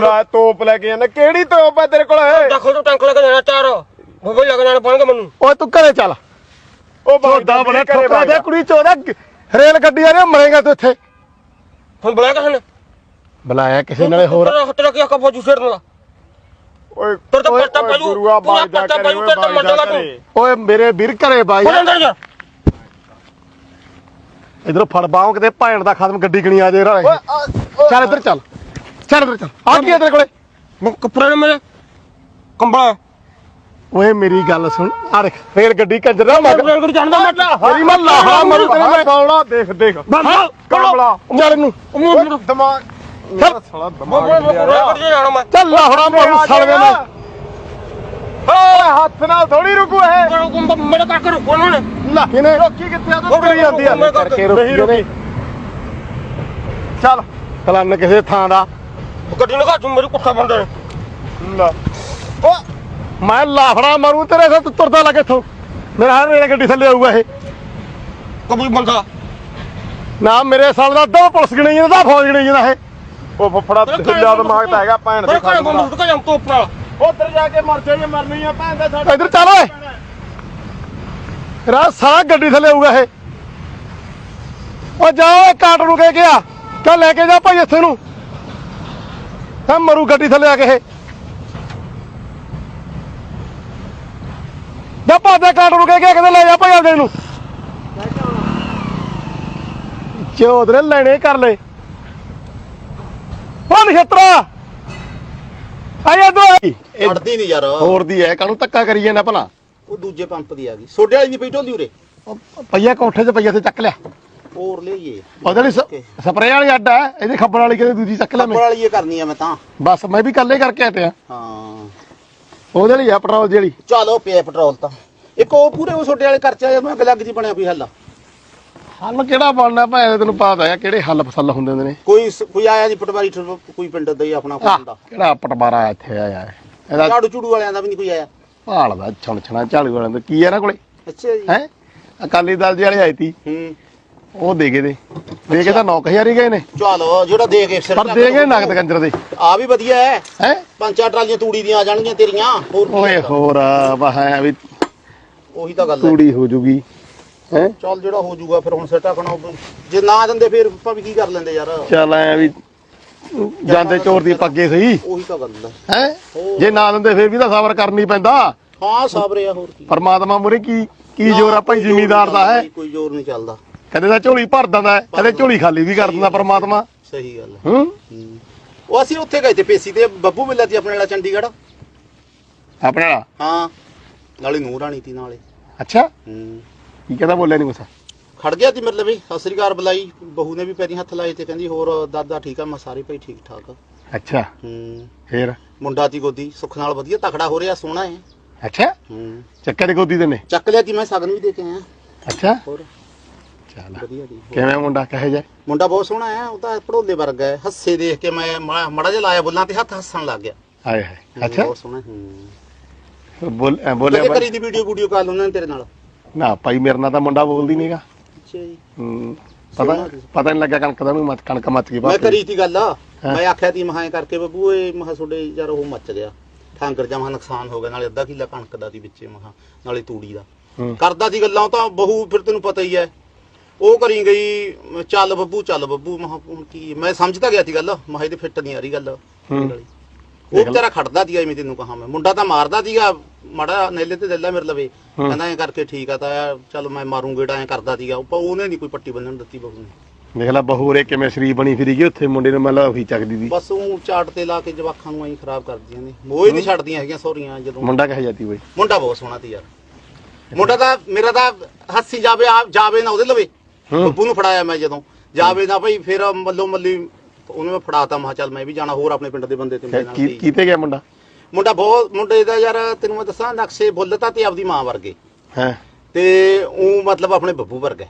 Speaker 4: ਲੈ ਤੋਪ ਲੈ ਕੇ ਜਾਂਦਾ ਕਿਹੜੀ ਤੋਪ ਹੈ ਤੇਰੇ ਕੋਲ
Speaker 5: ਦੇਖੋ ਤੂੰ ਟੈਂਕ ਲੈ ਕੇ ਜਾਣਾ ਚਾਰ ਉਹ ਵੀ ਲੱਗ ਜਾਣਾ ਪਾਣਗੇ ਮੈਨੂੰ
Speaker 1: ਓਏ ਤੂੰ ਘਰੇ ਚੱਲ
Speaker 4: ਉਹ ਘਰੇ
Speaker 1: ਠੋਕਰਾ
Speaker 4: ਵਗ
Speaker 1: ਦੇ
Speaker 4: ਜਾ।
Speaker 1: ਕੁੜੀ ਚੋਦਾ ਰੇਲ ਗੱਡੀ ਆ ਰਹੀ ਮਰੇਗਾ ਤੂੰ ਇੱਥੇ।
Speaker 5: ਹੁਣ ਬੁਲਾਇਆ ਕਿਸੇ ਨੇ?
Speaker 1: ਬੁਲਾਇਆ ਕਿਸੇ ਨਾਲੇ ਹੋਰ।
Speaker 5: ਤੇਰਾ ਤੇਰਾ ਕੀ ਅੱਖਾਂ ਫੌਜੀ ਫੇਰਨ ਦਾ
Speaker 4: ਓਏ
Speaker 5: ਤੇਰੇ ਤਾਂ
Speaker 1: ਓਏ
Speaker 5: ਪਾਜੂ
Speaker 4: ਗੁਰੂਆ ਜਾ
Speaker 5: ਪੱਟਾ
Speaker 4: ਕਰੇ ਓਏ ਜਾ
Speaker 5: ਮੰਡਲਾ
Speaker 4: ਕਰੇ
Speaker 1: ਓਏ ਮੇਰੇ ਵੀਰ ਘਰੇ ਬਾਈ
Speaker 5: ਜਾ।
Speaker 1: ਇਧਰੋਂ ਫੜ ਬਾਹੋਂ ਕਿਤੇ ਭੈਣ ਦਾ ਖਤਮ ਗੱਡੀ ਗਣੀ ਆ ਜੇ ਰਾਲੇ ਚੱਲ ਇੱਧਰ ਚੱਲ। ਚੱਲ ਇੱਧਰ ਚੱਲ। ਆ ਕੀ ਤੇਰੇ ਕੋਲੇ?
Speaker 5: ਮੈਂ ਕੱਪੜੇ ਨੇ ਮੇਰੇ। ਕੰਬਲਾ।
Speaker 1: ਓਏ ਮੇਰੀ ਗੱਲ ਸੁਣ ਆ ਦੇਖ ਫੇਰ ਗੱਡੀ ਕੰਜਰ ਨਾ ਮਗ।
Speaker 5: ਰੇਲ ਗੱਡੀ ਜਾਣਦਾ ਮੈਂ।
Speaker 1: ਤੇਰੀ ਮੈਂ ਲਾਹਾ ਮਰੂ ਤੇਰੇ ਮੈਂ
Speaker 4: ਕੌਲਾ ਦੇਖ ਦੇਖ।
Speaker 1: ਹਾਂ
Speaker 4: ਕਮਲਾ
Speaker 1: ਚੱਲ
Speaker 5: ਮੈਂ
Speaker 4: ਦਿਮਾਗ ਮੇਰਾ ਸਾਲਾ ਦਿਮਾਗ
Speaker 5: ਰੇਲ ਮੈਂ।
Speaker 1: ਚੱਲ ਲਾਹੜਾ ਮਰੂ ਸਲਵੇ ਨੇ
Speaker 4: ਓਏ ਹੱਥ ਨਾਲ ਥੋੜੀ ਰੁਕੂ ਇਹ।
Speaker 5: ਮੇਰੇ ਕਾਕਰ ਉਹਨਾਂ ਨੇ।
Speaker 1: ਲਾ ਕਿਨੇ
Speaker 4: ਰੋਕੀ ਕਿੱਥੇ ਆ? ਤੂੰ ਕਰੀ ਜਾਂਦੀ ਆ।
Speaker 5: ਮੈਂ
Speaker 1: ਕਰਕੇ ਰੋਕੀ ਨੇ
Speaker 4: ਚੱਲ
Speaker 1: ਕਲਨ ਕਿਸੇ ਥਾਂ ਦਾ।
Speaker 5: ਗੱਡੀ ਨੂੰ ਘਾਟੂ ਮੇਰੀ ਕੁੱਠਾ ਬੰਦੇ। ਨੇ
Speaker 4: ਲੈ। ਓ
Speaker 1: ਮੈਂ ਲਾਫੜਾ ਮਰੂ ਤੇਰੇ ਸੇ ਤੂੰ ਤੁਰਦਾ ਲੱਗ ਇੱਥੋਂ। ਮੇਰਾ ਹਰ ਵੇਲੇ ਗੱਡੀ ਥੱਲੇ ਆਊਗਾ ਇਹ।
Speaker 5: ਕਬੂਲ ਬੰਦਾ
Speaker 1: ਨਾ ਮੇਰੇ ਸਾਲ ਦਾ ਅੱਧਾ ਪੁਲਿਸ ਗਣੀ ਜਾਂਦਾ ਫੌਜ ਗਣੀ ਜਾਂਦਾ ਇਹ।
Speaker 4: ਉਹ ਫਫੜਾ ਢਿੱਲਾ ਦਿਮਾਗ ਤਾਂ ਹੈਗਾ ਭੈਣ ਦੇ
Speaker 5: ਮੇਰੇ ਬੰਦ ਸੁੱਟ ਕੇ ਜਾਂ ਤੋਪ ਨਾਲ?
Speaker 4: ਉੱਧਰ ਜਾ ਕੇ ਮਰ ਜਾਈਏ ਮਰਨੀ ਆ ਭੈਣ ਦਾ ਸਾਡਾ
Speaker 1: ਇੱਧਰ ਚੱਲ ਓਏ। ਰਾ ਸਾਰਾ ਗੱਡੀ ਥੱਲੇ ਆਊਗਾ ਇਹ। ਓ ਜਾਓ ਇਹ ਕਾਟ ਨੂੰ ਕਹਿ ਗਿਆ ਚੱਲ ਲੈ ਕੇ ਜਾ ਭਾਈ ਇੱਥੇ ਨੂੰ। ਤਾਂ ਮਰੂ ਗੱਡੀ ਥੱਲੇ ਆ ਕੇ ਇਹ। ਪਾਦਾ ਕਾਟ ਕਹਿ ਗਿਆ ਕਿਤੇ ਲੈ ਜਾ ਭਾਈ ਆਪਦੇ ਨੂੰ। ਚੋਦ ਨੇ ਲੈਣੇ ਕਰ ਲੈ ਉਹ ਨਛਤਰਾ ਆਇਆ ਇਧਰ
Speaker 6: ਅੜਦੀ ਨਹੀਂ ਯਾਰ।
Speaker 1: ਹੋਰ ਦੀ ਐ ਕਾਹਨੂੰ ਧੱਕਾ ਕਰੀ ਜਾਂਦਾ ਭਲਾ?
Speaker 6: ਉਹ ਦੂਜੇ ਪੰਪ ਦੀ ਆ ਗਈ। ਸੋਡੇ ਵਾਲੀ ਵੀ ਪਈ ਢੋਲੀ ਉਰੇ?
Speaker 1: ਉਹ ਪਈਆ ਕੋਠੇ 'ਚ ਪਈਆ ਤੇ ਚੱਕ ਲਿਆ।
Speaker 6: ਹੋਰ ਲਈਏ।
Speaker 1: ਉਹਦੇ ਲਈ ਸਪਰੇਅ ਵਾਲੀ ਅੱਡ ਹੈ ਇਹਦੇ ਖੱਬਰ ਵਾਲੀ ਕਿਤੇ ਦੂਜੀ ਚੱਕ ਲੈ
Speaker 6: ਕੱਪੜ
Speaker 1: ਮੈਂ
Speaker 6: ਵਾਲੀ ਇਹ ਕਰਨੀ ਆ ਮੈਂ ਤਾਂ।
Speaker 1: ਬਸ ਮੈਂ ਵੀ ਕੱਲੇ ਕਰਕੇ ਹਟਿਆ।
Speaker 6: ਹਾਂ।
Speaker 1: ਉਹਦੇ ਲਈ ਆ ਪੈਟਰੋਲ ਜਿਹੜੀ।
Speaker 6: ਚਲੋ ਪਿਆ ਪੈਟਰੋਲ ਤਾਂ। ਇੱਕ ਉਹ ਪੂਰੇ ਉਹ ਸੋਡੇ ਵਾਲੇ ਖਰਚਾ ਮੈਂ ਲੱਗ ਜੀ ਬਣਿਆ ਕੋਈ ਹੱਲ।
Speaker 1: ਹੱਲ ਕਿਹੜਾ ਬਣਨਾ ਭਾਵੇਂ ਤੈਨੂੰ ਪਤਾ ਹੈ ਕਿਹੜੇ ਹੱਲ ਫਸਲ ਹੁੰਦੇ ਹੁੰਦੇ ਨੇ।
Speaker 6: ਕੋਈ ਸ- ਕੋਈ ਆਇਆ ਨਹੀਂ ਪਟਵਾਰੀ ਠ- ਕੋਈ ਪਿੰਡ ਦਾ ਹੀ ਆਪਣਾ ਕੋਈ
Speaker 1: ਆਹ,
Speaker 6: ਬੰਦਾ
Speaker 1: ਕਿਹੜਾ ਪਟਵਾਰਾ ਇੱਥੇ ਆਇਆ ਹੈ? ਇਹਦਾ
Speaker 6: ਝਾੜੂ ਝੂੜੂ ਵਾਲਿਆਂ ਦਾ ਵੀ ਨਹੀਂ ਕੋਈ ਆਇਆ।
Speaker 1: ਭਾਲਦਾ ਛਣਛਣਾ ਝਾੜੂ ਵਾਲਿਆਂ ਦਾ। ਕੀ ਹੈ ਨਾ ਕੋਲੇ?
Speaker 6: ਅੱਛਾ ਜੀ।
Speaker 1: ਹੈ? ਅਕਾਲੀ ਦਲ ਦੇ ਵਾਲੇ ਆਏ ਤੀ
Speaker 6: ਹੂੰ।
Speaker 1: ਉਹ ਦੇ ਗਏ ਦੇ ਦੇ ਕੇ ਤਾਂ 9000 ਹੀ ਗਏ ਨੇ।
Speaker 6: ਚਲੋ ਜਿਹੜਾ ਦੇ ਕੇ ਸਿਰ
Speaker 1: ਪਰ ਦੇ ਗਏ ਨਗਦ ਕੰਜਰ ਦੇ।
Speaker 6: ਆ ਵੀ ਵਧੀਆ ਹੈ।
Speaker 1: ਹੈ?
Speaker 6: ਪੰਜ ਚਾਰ ਟਰਾਲੀਆਂ ਤੂੜੀ ਦੀਆਂ ਆ ਜਾਣਗੀਆਂ ਤੇਰੀਆਂ ਹੋਰ ਕੀ
Speaker 1: ਓਏ? ਹੋਰ ਵਾ ਹੈ ਵੀ
Speaker 6: ਉਹੀ ਤਾਂ ਗੱਲ ਹੈ।
Speaker 1: ਤੂੜੀ ਹੋ ਜੂਗੀ ਹੈ?
Speaker 6: ਚੱਲ ਜਿਹੜਾ ਹੋ ਜਾਊਗਾ ਫਿਰ ਹੁਣ ਸਿਰ ਟਕਣਾ ਜੇ ਨਾ ਦਿੰਦੇ ਫਿਰ ਆਪਾਂ ਵੀ ਕੀ ਕਰ ਲੈਂਦੇ ਯਾਰ?
Speaker 1: ਚੱਲ ਐ ਵੀ ਜਾਂਦੇ ਚੋਰ ਦੀ ਪੱਗੇ ਸਹੀ।
Speaker 6: ਉਹੀ ਤਾਂ ਗੱਲ ਹੈ।
Speaker 1: ਹੈ? ਜੇ ਨਾ ਦਿੰਦੇ ਫੇਰ ਵੀ ਤਾਂ ਸਬਰ ਕਰਨੀ ਪੈਂਦਾ।
Speaker 6: ਹਾਂ ਸਾਬਰੇ ਆ ਹੋਰ ਕੀ।
Speaker 1: ਪਰਮਾਤਮਾ ਮੁਰੇ ਕੀ ਕੀ ਜ਼ੋਰ ਆ ਭਾਈ ਜ਼ਿਮੀਦਾਰ ਦਾ ਹੈ?
Speaker 6: ਕੋਈ ਜ਼ੋਰ ਨਹੀਂ ਚੱਲਦਾ।
Speaker 1: ਕਦੇ ਤਾਂ ਝੋਲੀ ਭਰ ਦਿੰਦਾ ਹੈ, ਕਦੇ ਝੋਲੀ ਖਾਲੀ ਵੀ ਕਰ ਦਿੰਦਾ ਪਰਮਾਤਮਾ।
Speaker 6: ਸਹੀ ਗੱਲ ਹੂੰ?
Speaker 1: ਹੂੰ।
Speaker 6: ਉਹ ਅਸੀਂ ਉੱਥੇ ਗਏ ਤੇ ਪੇਸੀ ਤੇ ਬੱਬੂ ਮਿਲਿਆ ਸੀ ਆਪਣੇ ਵਾਲਾ ਚੰਡੀਗੜ੍ਹ?
Speaker 1: ਆਪਣੇ ਵਾਲਾ?
Speaker 6: ਹਾਂ। ਨਾਲੇ ਨੂਰ ਰਾਣੀ ਤੀ ਨਾਲੇ।
Speaker 1: ਅੱਛਾ?
Speaker 6: ਹੂੰ।
Speaker 1: ਕੀ ਕਹਿੰਦਾ ਬੋਲਿਆ ਨਹੀਂ ਕੁਛ
Speaker 6: ਖੜ ਗਿਆ ਤੀ ਮਤਲਬ ਸ੍ਰੀ ਅਕਾਲ ਬੁਲਾਈ। ਬਹੂ ਨੇ ਵੀ ਪੈਰੀ ਹੱਥ ਲਾਏ ਤੇ ਕਹਿੰਦੀ ਹੋਰ ਦਾਦਾ ਠੀਕ ਆ ਮੈਂ ਸਾਰੇ ਭਾਈ ਠੀਕ ਠਾਕ
Speaker 1: ਅੱਛਾ।
Speaker 6: ਹੂੰ।
Speaker 1: ਫੇਰ?
Speaker 6: ਮੁੰਡਾ ਤੀ ਗੋਦੀ ਸੁੱਖ ਨਾਲ ਵਧੀਆ ਤਕੜਾ ਹੋ ਰਿਹਾ ਸੋਹਣਾ ਹੈ
Speaker 1: ਅੱਛਾ?
Speaker 6: ਹੂੰ।
Speaker 1: ਚੱਕੇ ਦੇ ਗੋਦੀ ਦੇ ਨੇ?
Speaker 6: ਚੱਕ ਲਿਆ ਤੀ ਮੈਂ ਸਗਨ ਵੀ ਦੇ ਕੇ ਆਇਆ।
Speaker 1: ਅੱਛਾ?
Speaker 6: ਹੋਰ?
Speaker 1: ਚੱਲ।
Speaker 6: ਵਧੀਆ ਦੀ
Speaker 1: ਕਿਵੇਂ ਮੁੰਡਾ ਕਹੇ ਜਾ
Speaker 6: ਮੁੰਡਾ ਬਹੁਤ ਸੋਹਣਾ ਹੈ ਉਹ ਤਾਂ ਭੜੋਲੇ ਵਰਗਾ ਹੈ। ਹੱਸੇ ਦੇਖ ਕੇ ਮੈਂ ਮੜਾ ਜਿਹਾ ਲਾਇਆ ਬੁੱਲਾਂ ਤੇ ਹੱਥ ਹੱਸਣ ਲੱਗ ਗਿਆ।
Speaker 1: ਆਏ ਹੈ ਅੱਛਾ?
Speaker 6: ਬਹੁਤ ਸੋਹਣਾ ਹੂੰ।
Speaker 1: ਬੋਲ ਐ ਬੋਲਿਆ
Speaker 6: ਕਦੇ
Speaker 1: ਬਾਈ?
Speaker 6: ਕਰੀ ਦੀ ਵੀਡੀਓ ਵੀਡੀਓ ਕਾਲ ਉਹਨਾਂ ਨੇ ਤੇਰੇ ਨਾਲ।
Speaker 1: ਨਾ ਭਾਈ ਮੇਰੇ ਨਾਲ ਤਾਂ ਮੁੰਡਾ ਬੋਲਦੀ ਨਹੀਂਗਾ
Speaker 6: ਅੱਛਾ ਜੀ।
Speaker 1: ਹੂੰ ਪਤਾ ਪਤਾ ਨਹੀਂ ਲੱਗਾ ਕਣਕ ਦਾ ਨੂੰ ਮੱਚ ਕਣਕ ਮੱਚ ਗਈ
Speaker 6: ਮੈਂ ਕਰੀ ਤੀ ਗੱਲ
Speaker 1: ਹਾਂ।
Speaker 6: ਮੈਂ ਆਖਿਆ ਤੀ ਮਹਾਂ ਐਂ ਕਰਕੇ ਬੱਬੂ ਇਹ ਮਹਾ ਤੁਹਾਡੇ ਯਾਰ ਉਹ ਮੱਚ ਗਿਆ। ਠਾਂਗਰ ਜਾ ਮਹਾ ਨੁਕਸਾਨ ਹੋ ਗਿਆ ਨਾਲੇ ਅੱਧਾ ਕਿੱਲਾ ਕਣਕ ਦਾ ਦੀ ਵਿੱਚੇ ਮਹਾ ਨਾਲੇ ਤੂੜੀ ਦਾ।
Speaker 1: ਹੂੰ।
Speaker 6: ਕਰਦਾ ਦੀ ਗੱਲਾਂ ਉਹ ਤਾਂ ਬਹੂ ਫਿਰ ਤੈਨੂੰ ਪਤਾ ਹੀ ਹੈ। ਉਹ ਕਰੀ ਗਈ ਚੱਲ ਬੱਬੂ ਚੱਲ ਬੱਬੂ ਮਹਾ ਹੁਣ ਕੀ ਮੈਂ ਸਮਝਦਾ ਗਿਆ ਤੀ ਗੱਲ। ਮਹਾ ਇਹਦੇ ਫਿੱਟ ਨਹੀਂ ਆ ਰਹੀ ਗੱਲ।
Speaker 1: ਹੂੰ।
Speaker 6: ਉਹ ਵਿਚਾਰਾ ਖੜਦਾ ਦੀਆ ਐਵੇਂ ਤੈਨੂੰ ਕਹਾ ਮੈਂ। ਮੁੰਡਾ ਤਾਂ ਮਾਰਦਾ ਦੀਗਾ ਮੜਾ ਨੇਲੇ ਤੇ ਦੱਲਾ ਮੇਰੇ ਲਵੇ। ਕਹਿੰਦਾ ਐਂ ਕਰਕੇ ਠੀਕ ਆ ਤਾਂ ਚੱਲ ਮੈਂ ਮਾਰੂ ਗੇੜਾ ਐਂ ਕਰਦਾ ਦੀਗਾ ਪਰ ਉਹਨੇ ਨਹੀਂ ਕੋਈ ਪੱਟੀ ਬੰਨਣ ਦਿੱਤੀ ਬਹੂ ਨੇ।
Speaker 1: ਦੇਖ ਲੈ ਬਹੂਰੇ ਕਿਵੇਂ ਸ਼ਰੀਰ ਬਣੀ ਫਿਰੀ ਗਈ ਉੱਥੇ ਮੁੰਡੇ ਨੂੰ ਮਤਲਬ ਉਹੀ ਚੱਕਦੀ ਦੀ।
Speaker 6: ਬਸ ਉਹ ਚਾਟ ਤੇ ਲਾ ਕੇ ਜਵਾਖਾਂ ਨੂੰ ਐਂ ਖਰਾਬ ਕਰਦੀਆਂ ਨੇ। ਮੋਹ ਹੀ ਨਹੀਂ ਛੱਡਦੀਆਂ ਹੈਗੀਆਂ ਸੌਰੀਆਂ ਜਦੋਂ।
Speaker 1: ਮੁੰਡਾ ਕਹੇ ਜਾਤੀ ਬਈ?
Speaker 6: ਮੁੰਡਾ ਬਹੁਤ ਸੋਹਣਾ ਤੀ ਯਾਰ। ਮੁੰਡਾ ਤਾਂ ਮੇਰਾ ਤਾਂ ਹੱਸੀ ਜਾਵੇ ਆ ਜਾਵੇ ਨਾ ਉਹਦੇ ਲਵੇ। ਬੱਬੂ ਨੂੰ ਫੜਾਇਆ ਮੈਂ ਜਦੋਂ। ਜਾਵੇ ਨਾ ਭਾਈ ਫਿਰ ਮੱਲੋ ਮੱਲੀ ਉਹਨੂੰ ਮੈਂ ਫੜਾਤਾ ਮੈਂ ਕਿਹਾ ਚੱਲ ਮੈਂ ਵੀ ਜਾਣਾ ਹੋਰ ਆਪਣੇ ਪਿੰਡ ਦੇ ਬੰਦੇ ਤੇ ਮੇਰੇ ਨਾਲ
Speaker 1: ਕੀ
Speaker 6: ਸੀ।
Speaker 1: ਕੀਤੇ ਗਿਆ ਮੁੰਡਾ?
Speaker 6: ਮੁੰਡਾ ਬਹੁਤ ਮੁੰਡੇ ਦਾ ਯਾਰ ਤੈਨੂੰ ਮੈਂ ਦੱਸਾਂ ਨਕਸ਼ੇ ਬੁੱਲਤਾ ਤੇ ਆਪਦੀ ਮਾਂ ਵਰਗੇ।
Speaker 1: ਹੈ।
Speaker 6: ਤੇ ਉਹ ਮਤਲਬ ਆਪਣੇ ਬੱਬੂ ਵਰਗਾ।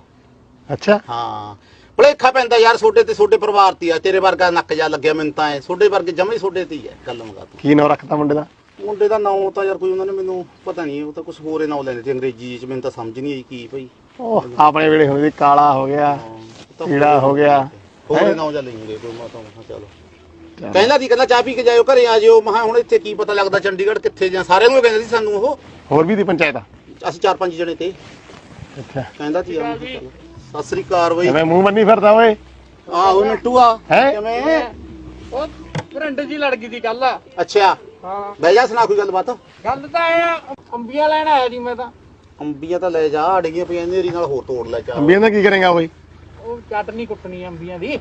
Speaker 1: ਅੱਛਾ।
Speaker 6: ਹਾਂ। ਭੁਲੇਖਾ ਪੈਂਦਾ ਯਾਰ ਛੋਡੇ ਤੇ ਛੋਡੇ ਪਰਿਵਾਰ ਤੇ ਆ ਤੇਰੇ ਵਰਗਾ ਨੱਕ ਜਾ ਲੱਗਿਆ ਮੈਨੂੰ ਤਾਂ ਐ। ਛੋਡੇ ਵਰਗੇ ਜਮੇ ਛੋਡੇ ਤੇ ਹੀ ਐ ਗੱਲ ਮੰਗਾ ਤੂੰ।
Speaker 1: ਕੀ ਨਾਂ ਰੱਖਤਾ ਮੁੰਡੇ ਦਾ?
Speaker 6: ਮੁੰਡੇ ਦਾ ਨਾਮ ਤਾਂ ਯਾਰ ਕੋਈ ਉਹਨਾਂ ਨੇ ਮੈਨੂੰ ਪਤਾ ਨਹੀਂ ਉਹ ਤਾਂ ਕੁਝ ਹੋਰ ਹੀ ਨਾਮ ਲੈਂਦੇ ਤੇ ਅੰਗਰੇਜ਼ੀ ਚ ਮੈਨੂੰ ਤਾਂ ਸਮਝ ਨਹੀਂ ਆਈ ਕੀ ਭਾਈ।
Speaker 1: ਉਹ ਆਪਣੇ ਵੇਲੇ ਹੁੰਦੀ ਸੀ, ਕਾਲਾ ਹੋ ਗਿਆ
Speaker 6: ਉਹ ਤਾਂ
Speaker 1: ਕੀੜਾ ਹੋ ਗਿਆ।
Speaker 6: ਹੋਰ ਹੀ? ਨਾਮ ਜਾ ਲੈਂਗੇ ਕੋਈ ਮੈਂ ਤਾਂ ਮੈਂ ਕਿਹਾ ਚਲੋ। ਕਹਿੰਦਾ ਦੀ ਕਹਿੰਦਾ ਚਾਹ ਪੀ ਕੇ ਜਾਇਓ ਘਰੇ ਆ ਜਿਓ ਮਹਾ ਹੁਣ ਇੱਥੇ ਕੀ ਪਤਾ ਲੱਗਦਾ ਚੰਡੀਗੜ੍ਹ ਕਿੱਥੇ ਜਾਂ ਸਾਰਿਆਂ ਨੂੰ ਕਹਿੰਦਾ ਸੀ ਸਾਨੂੰ ਉਹ।
Speaker 1: ਹੋਰ ਵੀ ਦੀ ਪੰਚਾਇਤ ਆ?
Speaker 6: ਅਸੀਂ ਚਾਰ ਪੰਜ ਜਣੇ ਤੇ।
Speaker 1: ਅੱਛਾ।
Speaker 6: ਕਹਿੰਦਾ ਸੀ ਮੈਂ ਚਲੋ। ਸਤਿ ਸ੍ਰੀ ਅਕਾਲ ਬਈ।
Speaker 1: ਐਵੇਂ ਮੂੰਹ ਮੰਨੀ ਫਿਰਦਾ ਓਏ?
Speaker 6: ਆਹੋ ਨੱਟੂਆ
Speaker 1: ਹੈਂ?
Speaker 6: ਕਿਵੇਂ?
Speaker 5: ਉਹ ਫਰੈਂਡ ਜੀ ਲੜ ਗਈ ਦੀ ਕੱਲ
Speaker 6: ਅੱਛਾ।
Speaker 5: ਹਾਂ।
Speaker 6: ਬਹਿ ਜਾ ਸੁਣਾ ਕੋਈ ਗੱਲਬਾਤ।
Speaker 5: ਗੱਲ ਤਾਂ ਇਹ ਆ ਅੰਬੀਆਂ ਲੈਣ ਆਇਆ ਜੀ ਮੈਂ ਤਾਂ।
Speaker 6: ਅੰਬੀਆਂ ਤਾਂ ਲੈ ਜਾ ਅੜੀਆਂ ਪਈਆਂ ਨੇਰੀ ਨਾਲ ਹੋਰ ਤੋੜ ਲੈ ਚਾ
Speaker 1: ਅੰਬੀਆਂ ਦਾ ਕੀ ਕਰੇਗਾ ਓਏ?
Speaker 5: ਉਹ ਚਟਨੀ ਕੁੱਟਣੀ ਆ ਅੰਬੀਆਂ ਦੀ।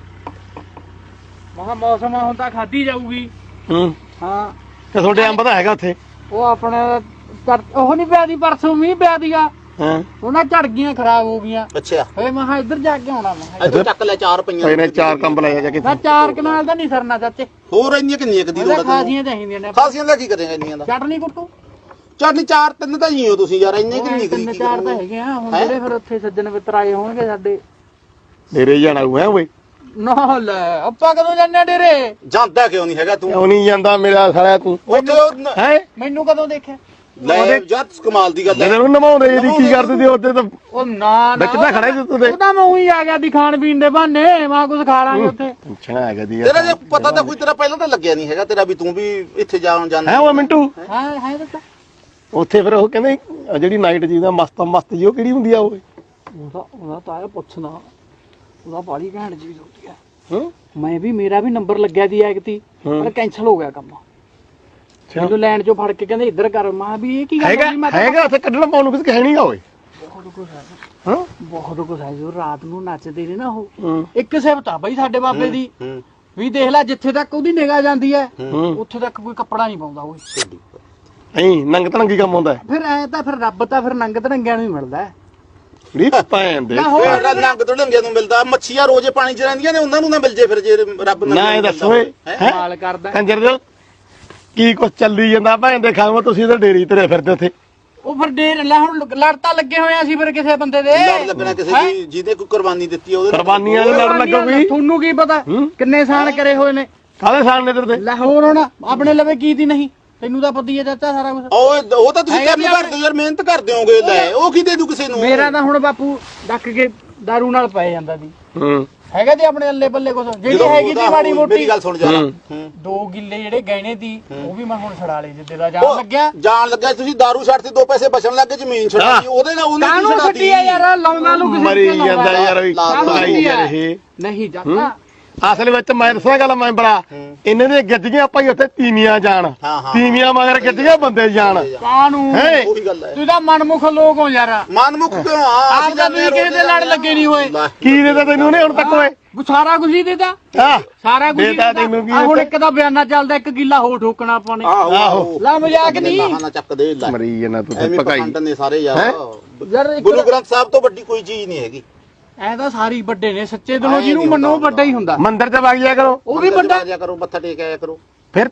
Speaker 5: ਮਹਾ ਮੌਸਮ ਆ ਹੁਣ ਤਾਂ ਖਾਧੀ ਜਾਊਗੀ।
Speaker 1: ਹੂੰ।
Speaker 5: ਹਾਂ।
Speaker 1: ਤੇ ਤੁਹਾਡੇ ਅੰਬ ਤਾਂ ਹੈਗਾ ਉੱਥੇ?
Speaker 5: ਉਹ ਆਪਣੇ ਉਹ ਨਹੀਂ ਪਿਆ ਦੀ ਪਰਸੋਂ ਮੀਂਹ ਪਿਆ ਦੀਗਾ
Speaker 1: ਹਾਂ।
Speaker 5: ਉਹਨਾਂ ਝੜ ਗਈਆਂ ਖਰਾਬ ਹੋ ਗਈਆਂ।
Speaker 6: ਅੱਛਾ।
Speaker 5: ਫੇ ਮਹਾ ਇੱਧਰ ਜਾ ਕੇ ਆਉਣਾ ਮੈਂ
Speaker 6: ਇੱਥੇ ਚੱਕ ਲੈ ਚਾਰ ਪਈਆਂ।
Speaker 1: ਇਹਨੇ ਚਾਰ ਕੰਬ ਲੈ ਜਾ ਕੇ।
Speaker 5: ਨਾ ਚਾਰ ਕਨਾਲ ਦਾ ਨਹੀਂ ਸਰਨਾ ਚਾਚੇ।
Speaker 6: ਹੋਰ ਇੰਨੀਆਂ ਕਿੰਨੀਆਂ ਕਦੀ
Speaker 5: ਉਹਦਾ
Speaker 6: ਲੋੜ ਤੈਨੂੰ?
Speaker 5: ਖਾਸੀਆਂ ਚਾਹੀਦੀਆਂ ਨੇ।
Speaker 6: ਖਾਸੀਆਂ ਦਾ ਕੀ ਕਰੇਗਾ ਇੰਨੀਆਂ ਦਾ?
Speaker 5: ਚਟਨੀ ਕੁੱਟੂ।
Speaker 6: ਚਟਨੀ ਚਾਰ ਤਿੰਨ ਤਾਂ ਹੀ ਹੋ ਤੁਸੀਂ ਯਾਰ ਇੰਨੇ ਕਿੰਨੀ
Speaker 5: ਤਿੰਨ
Speaker 6: ਕਰੀ
Speaker 5: ਚਾਰ ਤਾਂ ਹੈਗੇ ਆ ਹੁਣ
Speaker 6: ਹੈਂ?
Speaker 5: ਜਿਹੜੇ ਫਿਰ ਉੱਥੇ ਸੱਜਣ ਮਿੱਤਰ ਆਏ ਹੋਣਗੇ ਸਾਡੇ
Speaker 1: ਡੇਰੇ ਜਾਣਾ ਹੋਇਆ ਓਏ
Speaker 5: ਨਾ ਲੈ ਆਪਾਂ ਕਦੋਂ ਜਾਂਦੇ ਆ ਡੇਰੇ?
Speaker 6: ਜਾਂਦਾ ਕਿਉਂ ਨਹੀਂ ਹੈਗਾ ਤੂੰ?
Speaker 1: ਕਿਉਂ ਨਹੀਂ ਜਾਂਦਾ ਮੇਰਾ ਸਾਲਿਆ ਤੂੰ?
Speaker 6: ਉੱਥੇ ਉਹ ਨ-
Speaker 1: ਹੈ?
Speaker 5: ਮੈਨੂੰ ਕਦੋਂ ਦੇਖਿਆ?
Speaker 6: ਲੈ ਜੱਤ ਕਮਾਲ ਦੀ ਗੱਲ ਹੈ।
Speaker 1: ਜਦੋਂ ਨੂੰ ਨਮਾਉਂਦੇ ਇਹਦੀ ਕੀ ਕਰਦੇ ਤੇ। ਉੱਤੇ ਤਾਂ।
Speaker 5: ਉਹ ਨਾ ਨਾ
Speaker 1: ਵਿੱਚ ਤਾਂ ਖੜਾ ਸੀ ਤੂੰ ਤੇ
Speaker 5: ਉਹਦਾ ਮੈਂ ਉਹੀ ਆ ਗਿਆ ਦੀ ਖਾਣ ਪੀਣ ਦੇ ਬਹਾਨੇ ਮੈਂ ਕੁਝ ਖਾ ਲਾਂਗੇ ਉੱਥੇ।
Speaker 1: ਟੈਨਸ਼ਨ ਹੈਗਾ ਦੀ
Speaker 6: ਤੇਰਾ ਜੇ ਪਤਾ ਤਾਂ ਕੋਈ ਤੇਰਾ ਪਹਿਲਾਂ ਤਾਂ ਲੱਗਿਆ ਨਹੀਂ ਹੈਗਾ ਤੇਰਾ ਵੀ ਤੂੰ ਵੀ ਇੱਥੇ ਜਾਣ ਜਾਂਦਾ
Speaker 1: ਹੈ ਉਹ ਮਿੰਟੂ?
Speaker 5: ਹਾਂ ਹੈ ਦੱਸਾ।
Speaker 1: ਉੱਥੇ ਫਿਰ ਉਹ ਕਹਿੰਦੇ ਆਹ ਜਿਹੜੀ ਨਾਈਟ ਜੀ ਦਾ ਮਸਤ ਮਸਤ ਜੀ ਉਹ ਕਿਹੜੀ ਹੁੰਦੀ ਆ ਓਏ?
Speaker 5: ਉਹਦਾ ਉਹਦਾ ਤਾਂ ਇਹ ਪੁੱਛਣਾ। ਉਹਦਾ ਬਾਲੀ ਘੈਂਟ ਚੀਜ਼ ਹੁੰਦੀ ਹੈ।
Speaker 1: ਹੂੰ?
Speaker 5: ਮੈਂ ਵੀ ਮੇਰਾ ਵੀ ਨੰਬਰ ਲੱਗਿਆ ਦੀ ਐਕਤੀ। ਪਰ ਕੈਨਸਲ ਹੋ ਗਿਆ ਕੰਮ। ਮੈਨੂੰ ਲੈਣ ਚੋਂ ਫੜ ਕੇ ਕਹਿੰਦੇ ਇੱਧਰ ਕਰ ਮਾਂ ਵੀ ਇਹ ਕੀ ਗੱਲ
Speaker 1: ਹੈਗਾ ਹੈਗਾ ਉੱਥੇ ਕੱਢਣਾ ਪਾਉਣ ਨੂੰ ਕੁਝ ਕਹਿ ਨਹੀਂਗਾ ਓਏ।
Speaker 5: ਬਹੁਤ ਕੁਝ ਹੈ।
Speaker 1: ਹਾਂ?
Speaker 5: ਬਹੁਤ ਕੁਝ ਹੈ ਜੋ ਰਾਤ ਨੂੰ ਨੱਚਦੇ ਨੇ ਨਾ ਉਹ। ਇੱਕ ਸਿਫਤ ਆ ਬਈ ਸਾਡੇ ਬਾਬੇ ਦੀ। ਵੀ ਦੇਖ ਲੈ ਜਿੱਥੇ ਤੱਕ ਉਹਦੀ ਨਿਗਾਹ ਜਾਂਦੀ ਹੈ ਉੱਥੇ ਤੱਕ ਕੋਈ ਕੱਪੜਾ ਨਹੀਂ ਪਾਉਂਦਾ ਉਹ
Speaker 1: ਐਂ ਨੰਗ ਤਨੰਗੀ ਕੰਮ ਹੁੰਦਾ
Speaker 5: ਫਿਰ ਐ ਤਾਂ ਫਿਰ ਰੱਬ ਤਾਂ ਫਿਰ ਨੰਗ ਧੜੰਗਿਆਂ ਨੂੰ ਹੀ ਮਿਲਦਾ ਹੈ।
Speaker 1: ਰੀ ਭੈਣ ਦੇ
Speaker 5: ਨਾ
Speaker 6: ਹੋਰ ਗੱਲ ਨੰਗ ਤੋਂ ਢੰਗਿਆਂ ਨੂੰ ਮਿਲਦਾ। ਮੱਛੀਆਂ ਰੋਜ਼ੇ ਪਾਣੀ 'ਚ ਰਹਿੰਦੀਆਂ ਨੇ ਉਹਨਾਂ ਨੂੰ ਨਾ ਮਿਲ ਜੇ ਫਿਰ ਜੇ ਰੱਬ ਨਾਲ
Speaker 1: ਨਾ ਇਹ ਦੱਸ ਓਏ ਹੈ?
Speaker 5: ਮਾਲ ਕਰਦਾ।
Speaker 1: ਕੰਜਰ ਦੇ ਕੀ ਕੁਛ ਚੱਲੀ ਜਾਂਦਾ? ਭੈਣ ਦੇ ਖਾਵਾਂ ਤੁਸੀਂ ਤਾਂ ਡੇਰੀ ਤੇਰੇ ਫਿਰਦੇ ਉੱਥੇ।
Speaker 5: ਉਹ ਫਿਰ ਡੇਰ ਲੈ ਹੁਣ ਲੜ ਤਾਂ ਲੱਗੇ ਹੋਏ ਆ ਸੀ ਫਿਰ ਕਿਸੇ ਬੰਦੇ ਦੇ।
Speaker 6: ਲੜ ਲੱਗਣਾ ਕਿਸੇ ਦੀ ਜਿਹਦੇ ਕੋਈ ਕੁਰਬਾਨੀ ਦਿੱਤੀ ਆ ਉਹਦੇ ਨਾਲ।
Speaker 1: ਕੁਰਬਾਨੀਆਂ ਦੇ ਲੜ ਲੱਗੋਗੀ?
Speaker 5: ਤੁਹਾਨੂੰ ਕੀ ਪਤਾ? ਕਿੰਨੇ ਸਾਲ ਕਰੇ ਹੋਏ ਨੇ।
Speaker 1: ਕਾਹਦੇ ਸਾਲ ਨੇ ਤੇਰੇ ਤੇ?
Speaker 5: ਲੈ ਹੋਰ ਹੁਣ ਆਪਣੇ ਲਵੇ ਕੀ ਦੀ ਨਹੀਂ। ਤੈਨੂੰ ਤਾਂ ਪਤਾ ਹੀ ਹੈ ਚਾਚਾ ਸਾਰਾ ਕੁਝ
Speaker 6: ਉਹ ਉਹ ਤਾਂ ਤੁਸੀਂ
Speaker 5: ਹੈਗਾ
Speaker 6: ਕੰਮ
Speaker 5: ਵੀ
Speaker 6: ਕਰਦੇ ਹੋ ਯਾਰ ਮਿਹਨਤ ਕਰਦੇ ਹੋਗੇ ਲੈ ਉਹ ਕੀ ਦੇ ਦੂ ਕਿਸੇ ਨੂੰ
Speaker 5: ਮੇਰਾ ਤਾਂ ਹੁਣ ਬਾਪੂ ਡੱਕ ਕੇ दारू ਨਾਲ ਪੈ ਜਾਂਦਾ ਦੀ
Speaker 1: ਹੂੰ
Speaker 5: ਹੈਗਾ ਤੇ ਆਪਣੇ ਅੱਲੇ ਬੱਲੇ ਕੁਛ ਜਿਹੜੀ
Speaker 6: ਜਦੋਂ
Speaker 5: ਹੈਗੀ
Speaker 6: ਉਹਦਾ
Speaker 5: ਦੀ ਮਾੜੀ
Speaker 6: ਹੁਣ
Speaker 5: ਮੋਟੀ
Speaker 6: ਮੇਰੀ ਗੱਲ ਸੁਣ ਜਾ
Speaker 1: ਹੂੰ।
Speaker 6: ਹੂੰ
Speaker 5: ਦੋ ਗਿੱਲੇ ਜਿਹੜੇ ਗਹਿਣੇ ਦੀ ਉਹ ਵੀ ਮੈਂ ਹੁਣ ਛੜਾ ਲਏ ਜਿੱਦੇ ਦਾ ਜਾਣ
Speaker 6: ਉਹ
Speaker 5: ਲੱਗਿਆ
Speaker 6: ਜਾਣ ਲੱਗਾ ਤੁਸੀਂ दारू ਛੱਡ ਤੇ ਦੋ ਪੈਸੇ ਬਚਣ ਲੱਗੇ ਜ਼ਮੀਨ ਛੱਡੀ ਉਹਦੇ ਨਾਲ ਉਹਨੇ ਕੀ
Speaker 5: ਕਾਹਨੂੰ
Speaker 6: ਛੱਡਾਤੀ
Speaker 5: ਛੱਡੀ ਆ ਯਾਰ ਲਾਉਂਦਾ ਨੂੰ ਕਿਸੇ
Speaker 1: ਮਰੀ
Speaker 5: ਤੇ ਲਾਉਂਦਾ
Speaker 1: ਜਾਂਦਾ ਯਾਰ
Speaker 6: ਲਾ- ਲਾ-
Speaker 1: ਭਾਈ ਯਾਰ ਇਹ
Speaker 5: ਨਹੀਂ ਜਾਂਦਾ
Speaker 1: ਅਸਲ ਵਿੱਚ ਮੈਂ ਦੱਸਾਂ ਗੱਲ ਮੈਂਬਰਾ ਇਹਨਾਂ ਦੀਆਂ ਗੱਡੀਆਂ ਭਾਈ ਉੱਥੇ ਤੀਵੀਆਂ ਜਾਣ। ਤੀਵੀਆਂ ਮਗਰ ਗੱਡੀਆਂ ਬੰਦੇ ਜਾਣ।
Speaker 5: ਕਾਨੂੰ
Speaker 1: ਹੈ?
Speaker 6: ਉਹੀ ਗੱਲ ਹੈ।
Speaker 5: ਤੂੰ ਤਾਂ ਮਨਮੁਖ ਲੋਕ ਹੋ ਯਾਰ।
Speaker 6: ਮਨਮੁਖ ਕਿਉਂ? ਆ
Speaker 5: ਆਪ ਦਾ ਤੁਸੀਂ ਕਿਸੇ ਦੇ ਲੜ ਲੱਗੇ ਨਹੀਂ ਹੋਏ।
Speaker 1: ਕੀ ਦੇਦਾ ਤੈਨੂੰ ਨੇ ਹੁਣ ਤੱਕ ਓਏ?
Speaker 5: ਸਾਰਾ ਕੁਝ ਹੀ ਦੇਦਾ
Speaker 1: ਹਾਂ।
Speaker 5: ਸਾਰਾ ਕੁਝ
Speaker 1: ਦੇਤਾ ਤੈਨੂੰ ਕੀ
Speaker 5: ਹੁਣ? ਇੱਕ ਦਾ ਬਿਆਨਾ ਚੱਲਦਾ ਇੱਕ ਗਿੱਲਾ ਹੋ ਠੋਕਣਾ ਆਪਾਂ ਨੇ।
Speaker 6: ਆਹੋ।
Speaker 5: ਲਾ ਮਜ਼ਾਕ ਨਹੀਂ
Speaker 6: ਨਾ? ਚੱਕ ਦੇ ਲੈ।
Speaker 1: ਮਰੀ ਇਹਨਾਂ ਤੂੰ ਪਕਾਈ
Speaker 6: ਸਾਰੇ ਯਾਰ। ਗੁਰੂ ਗ੍ਰੰਥ ਸਾਹਿਬ ਤੋਂ ਵੱਡੀ ਕੋਈ ਚੀਜ਼ ਨਹੀਂ ਹੈਗੀ।
Speaker 5: ਐ ਤਾਂ ਸਾਰੀ ਵੱਡੇ ਨੇ ਸੱਚੇ ਦਿਲੋਂ ਜਿਹਨੂੰ ਮੰਨੋ। ਵੱਡਾ ਹੀ ਹੁੰਦਾ।
Speaker 1: ਮੰਦਿਰ ਤੇ ਵਗ ਜਾਇਆ ਕਰੋ।
Speaker 5: ਉਹ ਵੀ ਵੱਡਾ
Speaker 6: ਜਾਇਆ ਕਰੋ ਮੱਥਾ ਟੇਕ ਆਇਆ ਕਰੋ।
Speaker 1: ਫਿਰ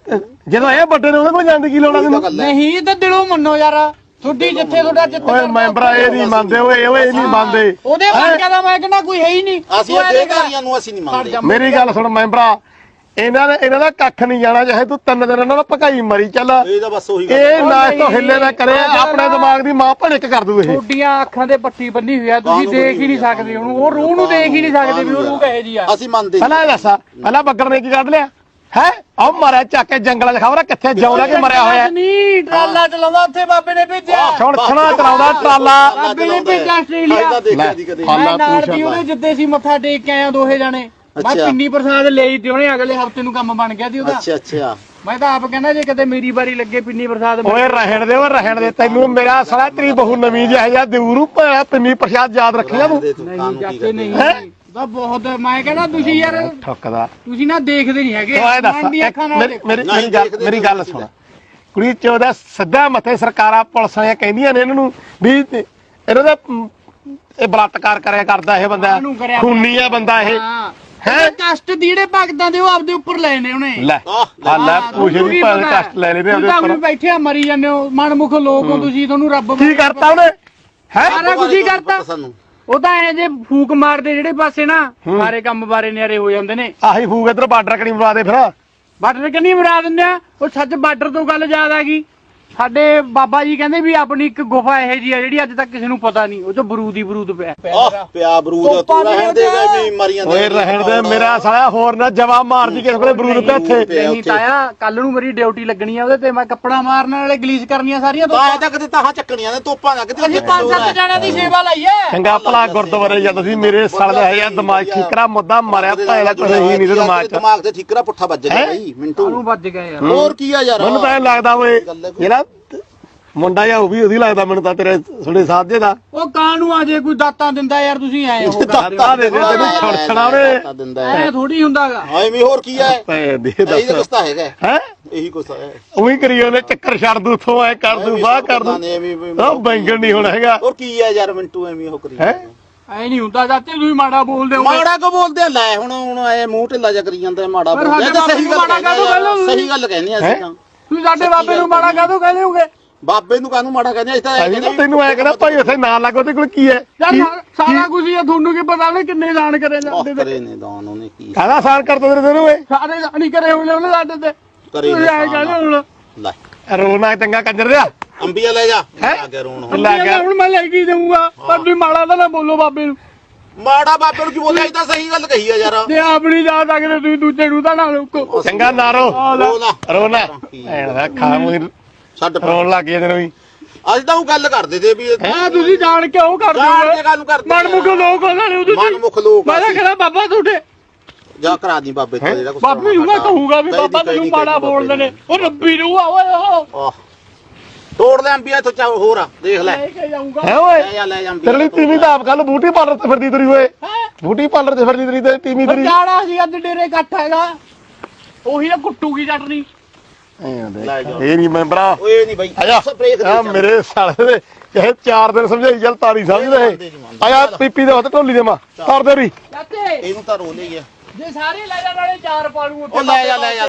Speaker 1: ਜਦੋਂ ਇਹ ਵੱਡੇ ਨੇ ਉਹਦੇ ਕੋਲ ਜਾਣ ਦੀ ਕੀ ਲੋੜ ਆ
Speaker 5: ਨਹੀਂ ਇਹ ਤਾਂ ਦਿਲੋਂ ਮੰਨੋ ਯਾਰ। ਤੁਹਾਡੀ ਜਿੱਥੇ ਤੁਹਾਡਾ ਚਿੱਤ
Speaker 1: ਓਏ ਮੈਂਬਰਾ ਇਹ ਨਹੀਂ ਮੰਨਦੇ ਓਏ ਓਏ ਇਹ ਨਹੀਂ ਮੰਨਦੇ।
Speaker 5: ਉਹਦੇ ਵਰਗਾ ਦਾ ਮੈਂ ਕਹਿੰਦਾ ਕੋਈ ਹੈ ਹੀ ਨਹੀਂ।
Speaker 6: ਅਸੀਂ
Speaker 5: ਦੇਖ,
Speaker 6: ਦੇਹਧਾਰੀਆਂ ਨੂੰ ਅਸੀਂ ਨਹੀਂ ਮੰਨਦੇ।
Speaker 5: ਜਾ।
Speaker 1: ਮੇਰੀ ਗੱਲ ਸੁਣ ਮੈਂਬਰਾ ਇਹਨਾਂ ਨੇ ਇਹਨਾਂ ਦਾ ਕੱਖ ਨਹੀਂ ਜਾਣਾ ਚਾਹੇ ਤੂੰ ਤਿੰਨ ਦਿਨ ਇਹਨਾਂ ਦਾ ਭਕਾਈ ਮਰੀ ਚੱਲ।
Speaker 6: ਇਹ ਤਾਂ ਬਸ ਉਹੀ ਗੱਲ
Speaker 1: ਇਹ। ਨਾ ਤੋਂ ਹਿੱਲੇ ਨਾ ਕਰੇ ਆਪਣੇ ਦਿਮਾਗ ਦੀ ਮਾਂ ਭਣਕ ਕਰ ਦੂ ਇਹ।
Speaker 5: ਤੁਹਾਡੀਆਂ ਅੱਖਾਂ ਤੇ ਪੱਟੀ ਬੰਨੀ ਹੋਈ ਆ ਤੁਸੀਂ ਦੇਖ ਹੀ ਨਹੀਂ
Speaker 6: ਆ?
Speaker 5: ਸਕਦੇ ਉਹਨੂੰ ਉਹ ਰੂਹ ਨੂੰ ਦੇਖ ਹੀ ਨਹੀਂ ਸਕਦੇ ਵੀ ਉਹ ਰੂਹ ਕਹੇ ਜੀ ਆ।
Speaker 6: ਅਸੀਂ ਮੰਨਦੇ
Speaker 1: ਪਹਿਲਾਂ ਇਹ ਦੱਸ ਪਹਿਲਾਂ ਬੱਗਰ ਨੇ ਕੀ ਕੱਢ ਲਿਆ? ਹੈ? ਆਹ ਮਾਰਿਆ ਚੱਕ ਕੇ ਜੰਗਲਾਂ 'ਚ ਖਬਰ ਕਿੱਥੇ ਜਿਉਂਦਾ ਕਿ ਮਰਿਆ ਹੋਇਆ?
Speaker 5: ਨਹੀਂ ਟਰਾਲਾ ਚਲਾਉਂਦਾ ਉੱਥੇ ਬਾਬੇ ਨੇ ਭੇਜਿਆ।
Speaker 1: ਹੁਣ ਛਣਾ ਚਲਾਉਂਦਾ ਟਰਾਲਾ।
Speaker 5: ਬਾਬੇ ਨੇ ਭੇਜਿਆ ਆਸਟ੍ਰੇਲੀਆ।
Speaker 6: ਤਾਂ ਦੇਖਿਆ
Speaker 1: ਲੈ।
Speaker 6: ਦੀ ਕਦੇ।
Speaker 1: ਹਾਂ।
Speaker 5: ਮੈਂ ਨਾਲ
Speaker 1: ਤੂੰ
Speaker 5: ਦੀ ਉਹਦੇ ਜਿੱਦੇ ਸੀ ਮੱਥਾ ਟੇਕ ਕੇ ਆਇਆ ਦੋਹੇ ਜਾਣੇ। ਮੈਂ
Speaker 6: ਅੱਛਾ।
Speaker 5: ਪਿੰਨੀ ਪ੍ਰਸਾਦ ਲਈ ਤੇ ਉਹਨੇ ਅਗਲੇ ਹਫ਼ਤੇ ਨੂੰ ਕੰਮ ਬਣ ਗਿਆ ਸੀ ਉਹਦਾ।
Speaker 6: ਅੱਛਾ ਅੱਛਾ।
Speaker 5: ਮੈਂ ਤਾਂ ਆਪ ਕਹਿੰਦਾ ਜੇ ਕਦੇ ਮੇਰੀ ਵਾਰੀ ਲੱਗੇ ਪਿੰਨੀ ਪ੍ਰਸਾਦ
Speaker 1: ਓਏ ਰਹਿਣ ਦੇ ਓਏ ਰਹਿਣ ਦੇ ਤੈਨੂੰ ਮੇਰਾ ਸਾਲਾ ਤੇਰੀ ਬਹੂ ਨਵੀਂ ਜਿਹਾ ਜਿਹਾ ਦੇਊਰੂ ਭੈਣਾ ਪਿੰਨੀ ਪ੍ਰਸ਼ਾਦ ਯਾਦ ਰੱਖਿਆ ਤੂੰ।
Speaker 6: ਦੇ ਤੂੰ
Speaker 5: ਨਹੀਂ
Speaker 6: ਕੀ ਕਰਦੇ
Speaker 5: ਨਹੀਂ
Speaker 1: ਹੈਂ?
Speaker 5: ਉਹਦਾ ਬਹੁਤ ਮੈਂ ਕਹਿੰਦਾ ਤੁਸੀਂ ਯਾਰ
Speaker 1: ਠੱਕਦਾ।
Speaker 5: ਤੁਸੀਂ ਨਾ ਦੇਖਦੇ ਨਹੀਂ ਹੈਗੇ।
Speaker 1: ਓਏ ਦੱਸ
Speaker 5: ਮਨ ਦੀਆਂ
Speaker 1: ਇੱਕ
Speaker 5: ਅੱਖਾਂ ਨਾਲ
Speaker 1: ਮੇਰੀ
Speaker 5: ਦੇਖੋ।
Speaker 1: ਮੇਰੀ
Speaker 6: ਨਹੀਂ,
Speaker 1: ਮੇਰੀ ਗੱਲ
Speaker 6: ਦੇਖਦੇ
Speaker 1: ਮੇਰੀ ਗੱਲ ਸੁਣ। ਕੁੜੀ ਚੋਦਾ ਸਿੱਧਾ ਮੱਥੇ ਸਰਕਾਰਾਂ ਪੁਲਿਸਾਂ ਕਹਿੰਦੀਆਂ ਨੇ ਇਹਨਾਂ ਨੂੰ ਵੀ ਤੇ- ਇਹਨਾਂ ਦਾ ਮ, ਇਹ ਬਲਾਤਕਾਰ ਕਰਿਆ ਕਰਦਾ ਇਹ ਬੰਦਾ। ਖੂਨੀ ਆ ਬੰਦਾ ਇਹ।
Speaker 5: ਹਾਂ।
Speaker 1: ਹੈਂ?
Speaker 5: ਕਸ਼ਟ ਦੀ ਜਿਹੜੇ ਭਗਤਾਂ ਦੇ ਉਹ ਆਪਦੇ ਉੱਪਰ ਨੇ ਉਹਨੇ।
Speaker 1: ਲੈ। ਆ ਲੈ। ਪੂਛੇ
Speaker 5: ਕੀ
Speaker 1: ਭਾਵੇਂ? ਕਸ਼ਟ ਲੈ ਲੈਦੇ
Speaker 5: ਤੁਸੀਂ
Speaker 1: ਉਹਦੇ
Speaker 5: ਤਾਂ
Speaker 1: ਉੱਪਰ।
Speaker 5: ਬੈਠੇ ਆ ਮਰੀ ਜਾਂਦੇ ਹੋ ਮਨਮੁਖ ਲੋਕ ਹੋ ਤੁਸੀਂ ਤੁਹਾਨੂੰ ਰੱਬ
Speaker 1: ਕੀ ਕਰਤਾ ਉਹਨੇ? ਹੈ?
Speaker 5: ਸਾਰਾ ਕੁਝ ਹੀ ਕਰਤਾ।
Speaker 6: ਸਾਨੂੰ।
Speaker 5: ਉਹ ਤਾਂ ਐ ਜੇ ਫੂਕ ਮਾਰਦੇ ਜਿਹੜੇ ਪਾਸੇ ਨਾ ਸਾਰੇ ਕੰਮ ਬਾਰੇ ਨਿਆਰੇ ਹੋ ਜਾਂਦੇ ਨੇ।
Speaker 1: ਆਹੀ ਫੂਕ ਇਧਰ ਬਾਰਡਰ ਕਣੀ ਬੁਲਾ ਦੇ ਫਿਰ।
Speaker 5: ਬਾਰਡਰ ਕੰਨੀ ਬਣਾ ਦਿੰਦੇ ਆ ਉਹ ਸੱਚ ਬਾਰਡਰ ਤੋਂ ਗੱਲ ਯਾਦ ਆ ਗਈ ਸਾਡੇ ਬਾਬਾ ਜੀ ਕਹਿੰਦੇ ਵੀ ਆਪਣੀ ਇੱਕ ਗੁਫਾ ਇਹੋ ਜੀ ਆ ਜਿਹੜੀ ਅੱਜ ਤੱਕ ਕਿਸੇ ਨੂੰ ਪਤਾ ਨਹੀਂ ਉਹ ਚ ਬਰੂਦ ਹੀ ਬਰੂਦ ਪਿਆ।
Speaker 6: ਆਹ ਪਿਆ ਬਰੂਦ ਤੂੰ ਰਹਿਣ
Speaker 5: ਦੇ
Speaker 6: ਵੀ ਮਰੀਆਂ
Speaker 1: ਓਏ ਰਹਿਣ ਦੇ ਮੇਰਾ ਸਾਲਾ ਹੋਰ ਨਾ ਜਵਾ ਮਾਰਦੀ ਕਿਸੇ ਕੋਲੇ ਬਰੂਦ ਤੇ
Speaker 6: ਪਿਆ
Speaker 5: ਨਹੀਂ
Speaker 6: ਉੱਥੇ।
Speaker 5: ਤਾਇਆ ਕੱਲ ਨੂੰ ਮੇਰੀ ਡਿਊਟੀ ਲੱਗਣੀ ਆ ਉਹਦੇ ਤੇ ਮੈਂ ਕੱਪੜਾ ਮਾਰਨ ਵਾਲੇ ਗਲੀਸ ਕਰਨੀਆਂ ਸਾਰੀਆਂ
Speaker 6: ਤਾਂ ਐ ਤਾਂ ਕਿਤੇ ਤਾਹਾਂ ਚੱਕਣੀਆਂ ਨੇ ਤੋਪਾਂ ਦਾ ਕਿਤੇ
Speaker 5: ਅਸੀਂ ਪੰਜ ਸੱਤ ਜਣਿਆਂ ਦੀ ਸੇਵਾ ਲਈ ਐ
Speaker 1: ਚੰਗਾ ਭਲਾ ਗੁਰਦੁਆਰੇ ਜਾਂਦਾ ਸੀ ਮੇਰੇ ਸਾਲ ਦਾ ਹੈ ਦਿਮਾਗ ਠੀਕਰਾ ਮੁੱਦਾ ਮਰਿਆ ਭੈਣਾ ਕੁਛ ਹੀ ਨਹੀਂ ਤੇ ਦਿਮਾਗ 'ਚ।
Speaker 6: ਦਿਮਾਗ ਤੇ ਠੀਕਰਾ ਪੁੱਠਾ ਵੱਜ ਗਿਆ? ਬਈ ਮਿੰਟੂ।
Speaker 5: ਉਹਨੂੰ ਵੱਜ ਗਏ ਯਾਰ।
Speaker 6: ਹੋਰ ਕੀ ਆ ਯਾਰ?
Speaker 1: ਮੈਨੂੰ ਤਾਂ ਇਹ ਲੱਗਦਾ ਓਏ। ਜਿਹੜਾ ਮੁੰਡਾ ਜਾਂ ਉਹ ਵੀ ਉਹਦੀ ਲੱਗਦਾ ਮੈਨੂੰ ਤਾਂ ਤੇਰੇ ਸੁਣੇ ਸਾਧੇ ਦਾ।
Speaker 5: ਉਹ ਕਾਂ ਨੂੰ ਆ ਜੇ ਕੋਈ ਦਾਤਾਂ ਦਿੰਦਾ ਯਾਰ ਤੁਸੀਂ ਆਏ ਹੋ
Speaker 1: ਦਾਤਾ ਦੇ ਦੇ ਤੈਨੂੰ ਛੜਛਣਾ ਓਏ
Speaker 6: ਦਿੰਦਾ ਹੈ।
Speaker 5: ਐ ਥੋੜੀ ਹੁੰਦਾਗਾ।
Speaker 6: ਹਾਏ ਵੀ ਹੋਰ ਕੀ ਹੈ?
Speaker 1: ਭੈ ਦੇ ਦੱਸ।
Speaker 6: ਕੁਛ ਤਾਂ ਹੈਗਾ।
Speaker 1: ਹੈ?
Speaker 6: ਇਹੀ ਕੁਛ ਹੈ।
Speaker 1: ਉਹੀ ਕਰੀ ਉਹਨੇ ਚੱਕਰ ਛੱਡ ਦੂ ਉਥੋਂ ਐ ਕਰ ਦੂ ਬਾਹ ਕਰ ਦੂ। ਉਹ ਬੈਂਗਣ ਨਹੀਂ ਹੁਣ ਹੈਗਾ।
Speaker 6: ਹੋਰ ਕੀ ਹੈ ਯਾਰ ਮਿੰਟੂ ਐਵੇਂ ਉਹ ਕਰੀ
Speaker 1: ਹੈ?
Speaker 5: ਐ ਨਹੀਂ ਹੁੰਦਾ ਚਾਚੇ ਤੁਸੀਂ ਮਾੜਾ ਬੋਲਦੇ ਹੋ
Speaker 6: ਮਾੜਾ ਕੋ ਬੋਲਦੇ ਆ? ਲੈ ਹੁਣ ਹੁਣ ਐ ਮੂੰਹ ਢਿੱਲਾ ਜਿਹਾ ਕਰੀ ਜਾਂਦਾ ਮਾੜਾ ਬੋਲਦੇ ਸਹੀ ਗੱਲ ਕਹਿੰਦੇ
Speaker 5: ਕਹਿੰਦੇ ਹੋ
Speaker 6: ਸਹੀ ਗੱਲ ਕਹਿੰਦੇ ਆ ਅਸੀਂ
Speaker 1: ਹੈਂ?
Speaker 6: ਤਾਂ।
Speaker 5: ਤੁਸੀਂ ਸਾਡੇ ਬਾਬੇ ਨੂੰ ਮਾੜਾ ਕਾਹਤੋਂ ਕਹਿੰਦੇ ਹੋਗੇ
Speaker 6: ਬਾਬੇ ਨੂੰ ਕਾਹਨੂੰ ਮਾੜਾ ਕਹਿੰਦੇ? ਅਸੀਂ ਤਾਂ ਇਹ
Speaker 1: ਅਸੀਂ ਤਾਂ
Speaker 6: ਕਹਿੰਦੇ
Speaker 1: ਤੈਨੂੰ ਐ ਕਹਿੰਦਾ ਭਾਈ ਉੱਥੇ ਨਾ ਲੱਗ ਉਹਦੇ ਕੋਲ ਕੀ ਹੈ?
Speaker 5: ਯਾਰ
Speaker 1: ਕੀ-
Speaker 5: ਸਾਰਾ ਕੁਝ ਹੀ ਆ ਤੁਹਾਨੂੰ ਕੀ ਪਤਾ ਉਹਨੇ ਕਿੰਨੇ ਦਾਨ ਕਰੇ ਜਾਂਦੇ ਤੇ?
Speaker 6: ਕਰੇ ਨੇ ਦਾਨ ਉਹਨੇ ਕੀ
Speaker 1: ਕਾਹਦਾ ਸਾਨ ਕਰਦਾ ਤੇਰੇ ਤੈਨੂੰ ਓਏ
Speaker 5: ਸਾਰੇ ਦਾਨ ਹੀ ਕਰੇ ਹੋਏ ਉਹਨੇ ਸਾਡੇ ਤੇ।
Speaker 6: ਕਰੇ
Speaker 5: ਤੁਸੀਂ
Speaker 6: ਨੇ
Speaker 5: ਐ ਕਹਿੰਦੇ ਹੁਣ।
Speaker 6: ਲੈ।
Speaker 1: ਰੋਣਾ ਚੰਗਾ ਕੰਜਰ ਦਿਆ
Speaker 6: ਅੰਬੀਆ ਲੈ ਜਾ।
Speaker 1: ਹੈਂ?
Speaker 6: ਆ ਗਿਆ ਰੋਣ ਹੁਣ।
Speaker 1: ਲੈ ਗਿਆ
Speaker 5: ਹੁਣ ਮੈਂ ਲੈ ਕੇ ਹੀ ਦੇਊਂਗਾ ਪਰ ਤੁਸੀਂ ਮਾੜਾ ਤਾਂ ਨਾ ਬੋਲੋ ਬਾਬੇ ਨੂੰ।
Speaker 6: ਮਾੜਾ ਬਾਬੇ ਨੂੰ ਕੀ ਬੋਲਿਆ? ਇਹ ਤਾਂ ਸਹੀ ਗੱਲ ਕਹੀ ਆ ਯਾਰ।
Speaker 5: ਜੇ ਆਪਣੀ ਜਾ ਸਕਦੇ ਤੁਸੀਂ ਦੂਜੇ ਨੂੰ ਤਾਂ ਨਾ ਰੋਕੋ।
Speaker 1: ਚੰਗਾ ਨਾ ਰੋ।
Speaker 6: ਰੋ ਨਾ
Speaker 1: ਰੋਣਾ ਐਨ ਦਾ ਖਾਮੂ
Speaker 6: ਛੱਡ ਪਰਾਂ।
Speaker 1: ਰੋਣ ਲੱਗ ਗਿਆ ਤੈਨੂੰ ਵੀ।
Speaker 6: ਅੱਜ ਤਾਂ ਉਹ ਗੱਲ ਕਰਦੇ ਤੇ ਵੀ
Speaker 5: ਆ ਤੁਸੀਂ ਜਾਣ ਕੇ ਉਹ ਕਰਦੇ
Speaker 6: ਜਾਣ ਕੇ ਗੱਲ ਕਰਦੇ।
Speaker 5: ਮਨਮੁਖ ਲੋਕ ਉਹਨਾਂ ਨੇ ਤੁਸੀਂ
Speaker 6: ਮਨਮੁਖ ਲੋਕ
Speaker 5: ਮੈਂ ਤਾਂ
Speaker 6: ਅਸੀਂ।
Speaker 5: ਕਹਿੰਦਾ ਬਾਬਾ ਤੁਹਾਡੇ।
Speaker 6: ਜਾ ਕਰਾ ਦੀ ਬਾਬੇ ਤੋਂ ਜਿਹੜਾ ਕੁਛ
Speaker 5: ਬਾਬੇ ਨੂੰ ਮੈਂ ਕਹੂਗਾ ਵੀ ਬਾਬਾ ਤੈਨੂੰ ਮਾੜਾ ਬੋਲਦੇ ਨੇ। ਉਹ ਰੱਬੀ ਨੂੰ ਆ ਓਏ ਉਹ
Speaker 6: ਆਹ। ਤੋੜ ਲੈ ਅੰਬੀਆ ਇੱਥੋਂ ਚਾ ਹੋਰ ਆ ਦੇਖ ਲੈ।
Speaker 5: ਲੈ ਕੇ ਜਾਊਂਗਾ।
Speaker 1: ਹੈ ਓਏ।
Speaker 6: ਲੈ ਜਾ ਲੈ ਜਾ ਅੰਬੀਆ
Speaker 1: ਤੇਰੇ ਲਈ ਤੀਵੀਂ ਤਾਂ ਆਪ ਕੱਲ ਬੂਟੀ ਪਾਰਲਰ ਤੇ ਫਿਰਦੀ ਤੁਰੀ ਓਏ। ਬੂਟੀ ਪਾਰਲਰ ਤੇ ਫਿਰਦੀ ਤੁਰੀ ਤੇ ਤੀਵੀਂ ਤੁਰੀ।
Speaker 5: ਜਾਣਾ ਸੀ ਅੱਜ ਡੇਰੇ ਇਕੱਠ ਹੈਗਾ। ਉਹੀ ਨਾ ਕੁੱਟੂਗੀ ਚਟਨੀ
Speaker 6: ਲੈ ਜਾ।
Speaker 1: ਇਹ ਨਹੀਂ ਮੈਂਬਰਾ।
Speaker 6: ਓਏ ਨਹੀਂ ਬਾਈ ਸਪਰੇਅ ਦੇ
Speaker 1: ਆ। ਮੇਰੇ ਸਾਲੇ ਦੇ। ਚਾਹੇ 4 ਦਿਨ ਸਮਝਾਈ ਚੱਲ ਤਾਰੀ ਸਮਝਦੇ ਆਇਆ ਪੀਪੀ ਦੇ ਹੱਥ ਢੋਲੀ ਦੇ ਮਾ। ਤਾਰ ਦੇ
Speaker 5: ਚਾਚੇ।
Speaker 6: ਇਹਨੂੰ ਤਾਂ ਰੋ ਲਈ ਆ।
Speaker 5: ਜੇ ਸਾਰੇ ਲੈ ਜਾਣ ਵਾਲੇ ਚਾਰ ਪਾਲੂ ਉੱਥੇ
Speaker 6: ਉਹ ਲੈ ਜਾ ਲੈ ਜਾ।